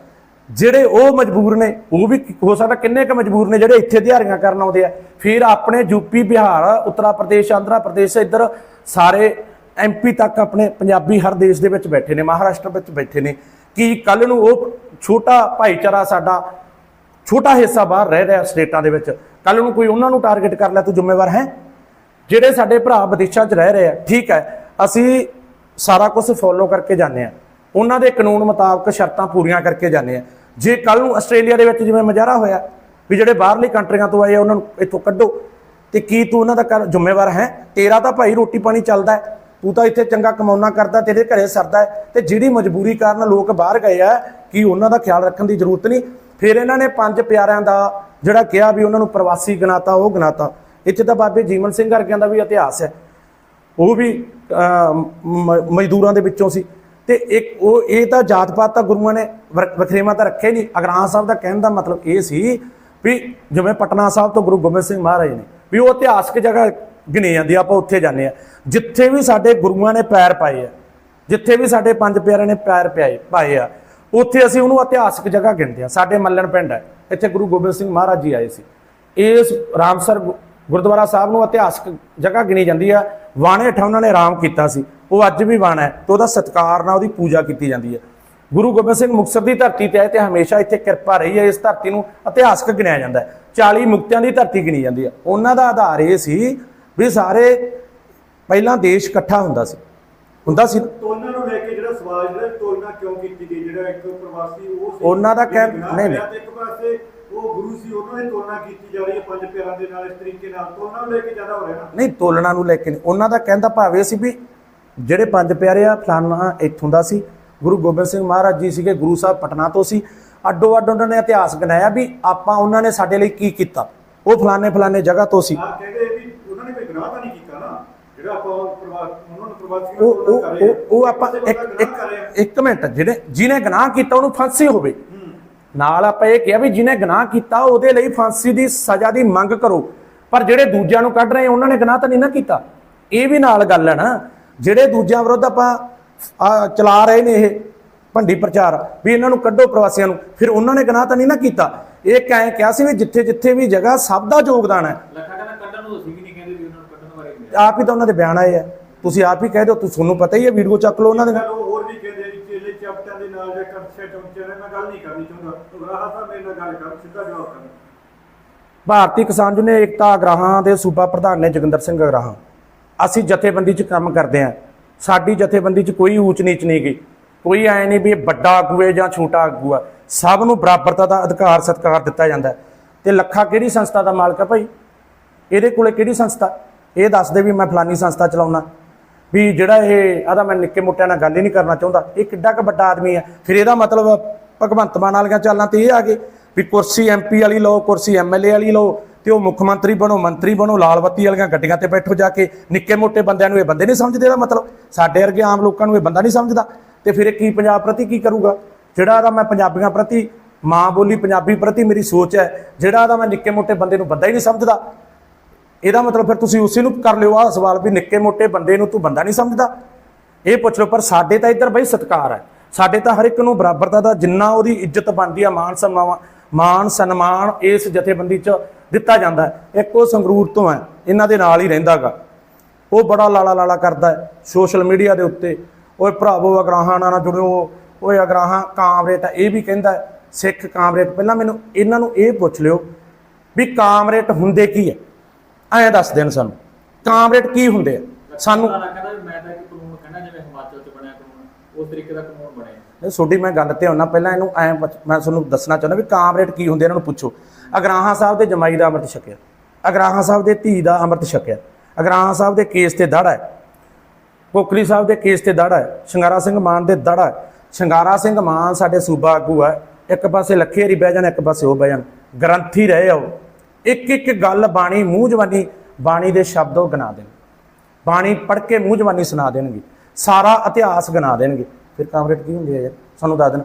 ਜਿਹੜੇ ਉਹ ਮਜਬੂਰ ਨੇ, ਉਹ ਵੀ ਹੋ ਸਕਦਾ ਕਿੰਨੇ ਕ ਮਜਬੂਰ ਨੇ ਜਿਹੜੇ ਇੱਥੇ ਦਿਹਾੜੀਆਂ ਕਰਨ ਆਉਂਦੇ ਆ। ਫਿਰ ਆਪਣੇ ਯੂਪੀ ਬਿਹਾਰ, ਉੱਤਰਾ ਪ੍ਰਦੇਸ਼, ਆਂਧਰਾ ਪ੍ਰਦੇਸ਼, ਇੱਧਰ ਸਾਰੇ ਐਮਪੀ ਤੱਕ ਆਪਣੇ ਪੰਜਾਬੀ ਹਰ ਦੇਸ਼ ਦੇ ਵਿੱਚ ਬੈਠੇ ਨੇ, ਮਹਾਰਾਸ਼ਟਰ ਵਿੱਚ ਬੈਠੇ ਨੇ, ਕਿ ਕੱਲ ਨੂੰ ਉਹ ਛੋਟਾ ਭਾਈਚਾਰਾ ਸਾਡਾ ਛੋਟਾ ਹਿੱਸਾ ਬਾਹਰ ਰਹਿ ਰਿਹਾ ਸਟੇਟਾਂ ਦੇ ਵਿੱਚ। ਕੱਲ ਨੂੰ ਕੋਈ ਉਹਨਾਂ ਨੂੰ ਟਾਰਗੇਟ ਕਰ ਲੈ ਤੂੰ ਜ਼ਿੰਮੇਵਾਰ ਹੈ? ਜਿਹੜੇ ਸਾਡੇ ਭਰਾ ਵਿਦੇਸ਼ਾਂ 'ਚ ਰਹਿ ਰਹੇ ਆ, ਠੀਕ ਹੈ, ਅਸੀਂ ਸਾਰਾ ਕੁਝ ਫੋਲੋ ਕਰਕੇ ਜਾਂਦੇ ਆ ਉਹਨਾਂ ਦੇ ਕਾਨੂੰਨ ਮੁਤਾਬਕ ਸ਼ਰਤਾਂ ਪੂਰੀਆਂ ਕਰਕੇ ਜਾਂਦੇ ਆ ਜੇ ਕੱਲ ਨੂੰ ਆਸਟ੍ਰੇਲੀਆ ਦੇ ਵਿੱਚ ਜਿਵੇਂ ਮਜ਼ਾਰਾ ਹੋਇਆ, ਵੀ ਜਿਹੜੇ ਬਾਹਰਲੀ ਕੰਟਰੀਆਂ ਤੋਂ ਆਏ ਆ, ਉਹਨਾਂ ਨੂੰ ਇੱਥੋਂ ਕੱਢੋ। ਤੇ ਕੀ ਤੂੰ ਉਹਨਾਂ ਦਾ ਕਰ ਜ਼ਿੰਮੇਵਾਰ ਹੈ? ਤੇਰਾ ਤਾਂ ਭਾਈ ਰੋਟੀ ਪਾਣੀ ਚੱਲਦਾ ਹੈ। ਤੂੰ ਤਾਂ ਇੱਥੇ ਚੰਗਾ ਕਮਾਉਣਾ ਕਰਦਾ, ਤੇਰੇ ਘਰੇ ਸਰਦਾ ਹੈ ਤੇ ਜਿਹੜੀ ਮਜਬੂਰੀ ਕਾਰਨ ਲੋਕ ਬਾਹਰ ਗਏ ਆ, ਕਿ ਉਹਨਾਂ ਦਾ ਖਿਆਲ ਰੱਖਣ ਦੀ ਜ਼ਰੂਰਤ ਨਹੀਂ? ਫਿਰ ਇਹਨਾਂ ਨੇ ਪੰਜ ਪਿਆਰਿਆਂ ਦਾ ਜਿਹੜਾ ਕਿਹਾ ਵੀ ਉਹਨਾਂ ਨੂੰ ਪ੍ਰਵਾਸੀ ਗਨਾਤਾ ਉਹ ਗਣਾਤਾ। ਇੱਥੇ ਤਾਂ ਬਾਬੇ ਜੀਵਨ ਸਿੰਘ ਵਰਗਿਆਂ ਦਾ ਵੀ ਇਤਿਹਾਸ ਹੈ। ਉਹ ਵੀ ਮ- ਮਜ਼ਦੂਰਾਂ ਦੇ ਵਿੱਚੋਂ ਸੀ। ਤੇ ਇੱਕ ਉਹ, ਇਹ ਤਾਂ ਜਾਤ ਪਾਤ ਤਾਂ ਗੁਰੂਆਂ ਨੇ ਵਰ- ਵਖਰੇਵਾਂ ਤਾਂ ਰੱਖੇ ਨਹੀਂ। ਅਗਰਾਂ ਸਾਹਿਬ ਦਾ ਕਹਿਣ ਦਾ ਮਤਲਬ ਇਹ ਸੀ ਵੀ ਜਿਵੇਂ ਪਟਨਾ ਸਾਹਿਬ ਤੋਂ ਗੁਰੂ ਗੋਬਿੰਦ ਸਿੰਘ ਮਹਾਰਾਜ ਨੇ, ਵੀ ਉਹ ਇਤਿਹਾਸਕ ਜਗ੍ਹਾ ਗਿਣੀ ਜਾਂਦੀ ਆ, ਆਪਾਂ ਉੱਥੇ ਜਾਂਦੇ ਆ। ਜਿੱਥੇ ਵੀ ਸਾਡੇ ਗੁਰੂਆਂ ਨੇ ਪੈਰ ਪਾਏ ਆ, ਜਿੱਥੇ ਵੀ ਸਾਡੇ ਪੰਜ ਪਿਆਰਿਆਂ ਨੇ ਪੈਰ ਪਿਆਏ, ਪਾਏ ਆ, ਉੱਥੇ ਅਸੀਂ ਉਹਨੂੰ ਇਤਿਹਾਸਕ ਜਗ੍ਹਾ ਗਿਣਦੇ ਆ। ਸਾਡੇ ਮੱਲਣ ਪਿੰਡ ਹੈ, ਇੱਥੇ ਗੁਰੂ ਗੋਬਿੰਦ ਸਿੰਘ ਮਹਾਰਾਜ ਜੀ ਆਏ ਸੀ। ਇਸ ਰਾਮਸਰ ਗੁ- ਗੁਰਦੁਆਰਾ ਸਾਹਿਬ ਨੂੰ ਇਤਿਹਾਸਕ ਜਗ੍ਹਾ ਗਿਣੀ ਜਾਂਦੀ ਆ। ਵਾਣੇ ਹੇਠਾਂ ਉਹਨਾਂ ਨੇ ਆਰਾਮ ਕੀਤਾ ਸੀ। ਉਹ ਅੱਜ ਵੀ ਵਾਣਾ ਹੈ ਤੇ ਉਹਦਾ ਸਤਿਕਾਰ ਨਾਲ ਉਹਦੀ ਪੂਜਾ ਕੀਤੀ ਜਾਂਦੀ ਹੈ। ਗੁਰੂ ਗੋਬਿੰਦ ਸਿੰਘ ਮੁਕਤਸਰ ਦੀ ਧਰਤੀ ਤੇ ਆਏ ਤੇ ਹਮੇਸ਼ਾ ਇੱਥੇ ਕਿਰਪਾ ਰਹੀ ਹੈ। ਇਸ ਧਰਤੀ ਨੂੰ ਇਤਿਹਾਸਕ ਗਿਣਿਆ ਜਾਂਦਾ ਹੈ। 40 ਮੁਕਤਿਆਂ ਦੀ ਧਰਤੀ ਗਿਣੀ ਜਾਂਦੀ ਹੈ। ਉਹਨਾਂ ਦਾ ਆਧਾਰ ਇਹ ਸੀ ਵੀ ਸਾਰੇ ਪਹਿਲਾਂ ਦੇਸ਼ ਇਕੱਠਾ ਹੁੰਦਾ ਸੀ। ਹੁੰਦਾ ਸੀ ਨਾ? ਤੋਲਣਾ ਨੂੰ ਲੈ ਕੇ ਜਿਹੜਾ ਸਵਾਲ ਜਿਹੜਾ ਤੋਲਣਾ ਕਿਉਂ ਕੀਤੀ ਗਈ ਜਿਹੜਾ ਇੱਕ ਪ੍ਰਵਾਸੀ ਉਹ ਉਹਨਾਂ ਦਾ ਕਹਿ- ਨਹੀਂ, ਨਹੀਂ। ਇੱਕ ਪਾਸੇ ਉਹ ਗੁਰੂ ਸੀ ਉਹਨਾਂ ਦੀ ਤੋਲਣਾ ਕੀਤੀ ਜਾ ਰਹੀ ਹੈ ਪੰਜ ਪਿਆਰਾਂ ਦੇ ਨਾਲ ਇਸ ਤਰੀਕੇ ਨਾਲ। ਤੋਲਣਾ ਨੂੰ ਲੈ ਕੇ ਜ਼ਿਆਦਾ ਹੋ ਰਿਹਾ ਨਾ? ਨਹੀਂ ਤੋਲਣਾ ਨੂੰ ਲੈ ਕੇ ਉਹਨਾਂ ਦਾ ਕਹਿੰਦਾ ਭਾਵ ਇਹ ਸੀ ਵੀ ਜਿਹੜੇ ਪੰਜ ਪਿਆਰੇ ਆ ਫਲਾਨਾ ਇੱਥੋਂ ਦਾ ਸੀ। ਗੁਰੂ ਗੋਬਿੰਦ ਸਿੰਘ ਮਹਾਰਾਜ ਜੀ ਸੀਗੇ ਗੁਰੂ ਸਾਹਿਬ ਪਟਨਾ ਤੋਂ ਸੀ। ਅੱਡੋ ਅੱਡ ਉਹਨਾਂ ਨੇ ਇਤਿਹਾਸ ਗਨਾਇਆ ਵੀ ਆਪਾਂ ਉਹਨਾਂ ਨੇ ਸਾਡੇ ਲਈ ਕੀ ਕੀਤਾ। ਉਹ ਫਲਾਣੇ ਫਲਾਣੇ ਜਗ੍ਹਾ ਤੋਂ ਸੀ। ਆ ਕਹਿੰਦੇ ਵੀ ਉਹਨਾਂ ਨੇ ਕੋਈ ਗੁਨਾਹ ਤਾਂ ਨਹੀਂ ਕੀਤਾ ਨਾ ਜਿਹੜਾ ਆਪਾਂ ਪ੍ਰਵਾਸ ਉਹਨਾਂ ਨੂੰ ਪ੍ਰਵਾਸੀਆਂ ਉਹ ਉਹ ਉਹ- ਆਪਾਂ ਇੱਕ ਇੱਕ। ਇੱਕ ਮਿੰਟ ਜਿਹੜੇ ਜਿਹਨੇ ਗੁਨਾਹ ਕੀਤਾ ਉਹਨੂੰ ਫਾਂਸੀ ਹੋਵੇ। ਨਾਲ ਆਪਾਂ ਇਹ ਕਿਹਾ ਵੀ ਜਿਹਨੇ ਗੁਨਾਹ ਕੀਤਾ ਉਹਦੇ ਲਈ ਫਾਂਸੀ ਦੀ ਸਜ਼ਾ ਦੀ ਮੰਗ ਕਰੋ। ਪਰ ਜਿਹੜੇ ਦੂਜਿਆਂ ਨੂੰ ਕੱਢ ਰਹੇ ਉਹਨਾਂ ਨੇ ਗੁਨਾਹ ਤਾਂ ਨਹੀਂ ਨਾ ਕੀਤਾ। ਇਹ ਵੀ ਨਾਲ ਗੱਲ ਹੈ ਨਾ। ਜਿਹੜੇ ਦੂਜਿਆਂ ਵਿਰੁੱਧ ਆਪਾਂ ਆ, ਚਲਾ ਰਹੇ ਨੇ ਇਹ ਭੰਡੀ ਪ੍ਰਚਾਰ ਵੀ ਇਹਨਾਂ ਨੂੰ ਕੱਢੋ ਪ੍ਰਵਾਸੀਆਂ ਨੂੰ। ਫਿਰ ਉਹਨਾਂ ਨੇ ਗੁਨਾਹ ਤਾਂ ਨਹੀਂ ਨਾ ਕੀਤਾ। ਇਹ ਕਹਿ ਕਿਹਾ ਸੀ ਵੀ ਜਿੱਥੇ ਜਿੱਥੇ ਵੀ ਜਗ੍ਹਾ ਸਭ ਦਾ ਯੋਗਦਾਨ ਹੈ। ਲੱਖਾ ਕਹਿੰਦਾ ਕੱਢਣ ਨੂੰ ਅਸੀਂ ਵੀ ਨਹੀਂ ਕਹਿੰਦੇ ਵੀ ਉਹਨਾਂ ਨੂੰ ਕੱਢਣ ਬਾਰੇ ਨਹੀਂ ਆਪ ਹੀ ਤਾਂ ਉਹਨਾਂ ਦੇ ਬਿਆਨ ਆਏ ਆ। ਤੁਸੀਂ ਆਪ ਹੀ ਕਹਿ ਦਿਓ ਤੁਸੀਂ ਤੁਹਾਨੂੰ ਪਤਾ ਹੀ ਹੈ ਵੀਡੀਓ ਚੱਕ ਲਓ ਉਹਨਾਂ ਦੇ। ਉਹ ਹੋਰ ਵੀ ਕਹਿੰਦੇ ਨੇ ਚੇਲੇ ਚਪਟਾਂ ਦੇ ਨਾਲ ਜਾਂ ਕੜਛੇ ਚਮਚੇ ਨਾਲ ਮੈਂ ਗੱਲ ਨਹੀਂ ਕਰਨੀ ਚਾਹੁੰਦਾ। ਰਾਹ ਸਾਹਿਬ ਮੇਰੇ ਨਾਲ ਗੱਲ ਕਰ ਸਿੱਧਾ ਜਵਾਬ ਕਰ। ਭਾਰਤੀ ਕਿਸਾਨ ਯੂਨੀਅਨ ਏਕਤਾ ਅਗਰਾਹਾਂ ਦੇ ਸੂਬਾ ਪ੍ਰਧਾਨ ਨੇ ਜੋਗਿੰਦਰ ਸਿੰਘ ਅਗਰਾਹਾਂ ਅਸੀਂ ਜਥੇਬੰਦੀ 'ਚ ਕੰਮ ਕਰਦੇ ਹਾਂ। ਸਾਡੀ ਜਥੇਬੰਦੀ 'ਚ ਕੋਈ ਊਚ ਨੀਚ ਨਹੀਂ ਗਈ ਕੋਈ ਐ ਨਹੀਂ ਵੀ ਇਹ ਵੱਡਾ ਆਗੂ ਹੈ ਜਾਂ ਛੋਟਾ ਆਗੂ ਹੈ ਸਭ ਨੂੰ ਬਰਾਬਰਤਾ ਦਾ ਅਧਿਕਾਰ ਸਤਿਕਾਰ ਦਿੱਤਾ ਜਾਂਦਾ। ਤੇ ਲੱਖਾ ਕਿਹੜੀ ਸੰਸਥਾ ਦਾ ਮਾਲਕ ਹੈ ਭਾਈ? ਇਹਦੇ ਕੋਲੇ ਕਿਹੜੀ ਸੰਸਥਾ? ਇਹ ਦੱਸ ਦੇ ਵੀ ਮੈਂ ਫਲਾਨੀ ਸੰਸਥਾ ਚਲਾਉਣਾ। ਵੀ ਜਿਹੜਾ ਇਹ ਆਦਾ ਮੈਂ ਨਿੱਕੇ ਮੋਟਿਆਂ ਨਾਲ ਗੱਲ ਹੀ ਨਹੀਂ ਕਰਨਾ ਚਾਹੁੰਦਾ। ਇਹ ਕਿੱਡਾ ਕੁ ਵੱਡਾ ਆਦਮੀ ਹੈ ਫਿਰ ਇਹਦਾ ਮਤਲਬ ਭਗਵੰਤ ਮਾਨ ਵਾਲੀਆਂ ਚਾਲਾਂ ਤੇ ਇਹ ਆ ਗਏ ਵੀ ਕੁਰਸੀ ਐਮਪੀ ਵਾਲੀ ਲਓ, ਕੁਰਸੀ ਐਮਐਲਏ ਵਾਲੀ ਲਓ, ਤੇ ਉਹ ਮੁੱਖ ਮੰਤਰੀ ਬਣੋ ਮੰਤਰੀ ਬਣੋ, ਲਾਲ ਬੱਤੀ ਵਾਲੀਆਂ ਗੱਡੀਆਂ ਤੇ ਬੈਠੋ ਜਾ ਕੇ। ਨਿੱਕੇ ਮੋਟੇ ਬੰਦਿਆਂ ਨੂੰ ਇਹ ਬੰਦੇ ਨਹੀਂ ਸਮਝਦੇ ਇਹਦਾ ਮਤਲਬ। ਸਾਡੇ ਵਰਗੇ ਆਮ ਲੋਕਾਂ ਨੂੰ ਇਹ ਬੰਦਾ ਨਹੀਂ ਸਮਝਦਾ। ਤੇ ਫਿਰ ਇਹ ਕੀ ਪੰਜਾਬ ਪ੍ਰਤੀ ਕੀ ਕਰੂਗਾ? ਜਿਹੜਾ ਇਹਦਾ ਮੈਂ ਪੰਜਾਬੀਆਂ ਪ੍ਰਤੀ, ਮਾਂ ਬੋਲੀ ਪੰਜਾਬੀ ਪ੍ਰਤੀ ਮੇਰੀ ਸੋਚ ਹੈ, ਜਿਹੜਾ ਇਹਦਾ ਮੈਂ ਨਿੱਕੇ ਮੋਟੇ ਬੰਦੇ ਨੂੰ ਬੰਦਾ ਹੀ ਨਹੀਂ ਸਮਝਦਾ। ਇਹਦਾ ਮਤਲਬ ਫਿਰ ਤੁਸੀਂ ਉਸੇ ਨੂੰ ਕਰ ਲਿਓ, ਆਹ ਸਵਾਲ ਵੀ ਨਿੱਕੇ ਮੋਟੇ ਬੰਦੇ ਨੂੰ ਤੂੰ ਬੰਦਾ ਨਹੀਂ ਸਮਝਦਾ। ਇਹ ਪੁੱਛ ਲਓ, ਪਰ ਸਾਡੇ ਤਾਂ ਇੱਧਰ ਬਈ ਸਤਕਾਰ ਹੈ। ਸਾਡੇ ਤਾਂ ਹਰ ਇੱਕ ਨੂੰ ਬਰਾਬਰਤਾ ਦਾ ਜਿੰਨਾ ਉਹਦੀ ਇੱਜ਼ਤ ਬਣਦੀ ਆ ਮਾਨ ਸਨਮਾਨ ਮਾਨ ਸਨਮਾਨ ਇਸ ਜਥੇਬੰਦੀ 'ਚ ਦਿੱਤਾ ਜਾਂਦਾ ਇੱਕ ਉਹ ਸੰਗਰੂਰ ਤੋਂ ਹੈ, ਇਹਨਾਂ ਦੇ ਨਾਲ ਹੀ ਰਹਿੰਦਾਗਾ। ਉਹ ਬੜਾ ਲਾਲਾ ਲਾਲਾ ਕਰਦਾ ਹੈ, ਸੋਸ਼ਲ ਮੀਡੀਆ ਦੇ ਉੱਤੇ। ਓਏ ਭਰਾਵੋ, ਅਗਰਾਹਾਂ ਨਾਲ ਜੁੜਿਓ। ਓਏ ਅਗਰਾਹਾਂ ਕਾਮਰੇਟ ਇਹ ਵੀ ਕਹਿੰਦਾ ਸਿੱਖ ਕਾਮਰੇਟ ਪਹਿਲਾਂ ਮੈਨੂੰ ਇਹਨਾਂ ਨੂੰ ਇਹ ਪੁੱਛ ਲਿਓ ਵੀ ਕਾਮਰੇਟ ਹੁੰਦੇ ਕੀ ਹੈ? ਐਂ ਦੱਸ ਦੇਣ ਸਾਨੂੰ ਕਾਮਰੇਟ ਕੀ ਹੁੰਦੇ ਆ? ਸਾਨੂੰ ਮੈਂ ਤਾਂ ਇੱਕ ਕਾਨੂੰਨ ਕਹਿੰਦਾ ਜਿਵੇਂ ਹਿਮਾਚਲ 'ਚ ਬਣਿਆ ਕਾਨੂੰਨ ਉਸ ਤਰੀਕੇ ਦਾ ਕਾਨੂੰਨ ਬਣਿਆ। ਨਹੀਂ ਤੁਹਾਡੀ ਮੈਂ ਗੱਲ ਤੇ ਆਉਣਾ ਪਹਿਲਾਂ ਇਹਨੂੰ ਐ ਮੈਂ ਤੁਹਾਨੂੰ ਦੱਸਣਾ ਚਾਹੁੰਦਾ ਵੀ ਕਾਮਰੇਟ ਕੀ ਹੁੰਦੇ ਇਹਨਾਂ ਨੂੰ ਪੁੱਛੋ। ਅਗਰਾਹਾਂ ਸਾਹਿਬ ਦੇ ਜਮਾਈ ਦਾ ਅੰਮ੍ਰਿਤ ਛਕਿਆ ਅਗਰਾਹਾਂ ਸਾਹਿਬ ਦੇ ਧੀ ਦਾ ਅੰਮ੍ਰਿਤ ਛਕਿਆ ਅਗਰਾਹਾਂ ਸਾਹਿਬ ਦੇ ਕੇਸ ਤੇ ਦਾੜਾ ਹੈ ਕੋਕਲੀ ਸਾਹਿਬ ਦੇ ਕੇਸ ਤੇ ਦਾੜਾ ਹੈ ਸ਼ਿੰਗਾਰਾ ਸਿੰਘ ਮਾਨ ਦੇ ਦਾੜਾ ਹੈ। ਸ਼ਿੰਗਾਰਾ ਸਿੰਘ ਮਾਨ ਸਾਡੇ ਸੂਬਾ ਆਗੂ ਹੈ ਇੱਕ ਪਾਸੇ ਲੱਖੇ ਹਰੀ ਬਹਿ ਜਾਣ ਇੱਕ ਪਾਸੇ ਉਹ ਬਹਿ ਜਾਣ ਗ੍ਰੰਥੀ ਰਹੇ ਆ ਉਹ। ਇੱਕ ਇੱਕ ਗੱਲ ਬਾਣੀ ਮੂੰਹ ਜਵਾਨੀ ਬਾਣੀ ਦੇ ਸ਼ਬਦ ਉਹ ਗਿਣਾ ਦੇਣ। ਬਾਣੀ ਪੜ੍ਹ ਕੇ ਮੂੰਹ ਜਵਾਨੀ ਸੁਣਾ ਦੇਣਗੇ। ਸਾਰਾ ਇਤਿਹਾਸ ਗਿਣਾ ਦੇਣਗੇ। ਫਿਰ ਕਾਮਰੇਟ ਕੀ ਹੁੰਦੀ ਹੈ ਯਾਰ? ਸਾਨੂੰ ਦੱਸ ਦੇਣ।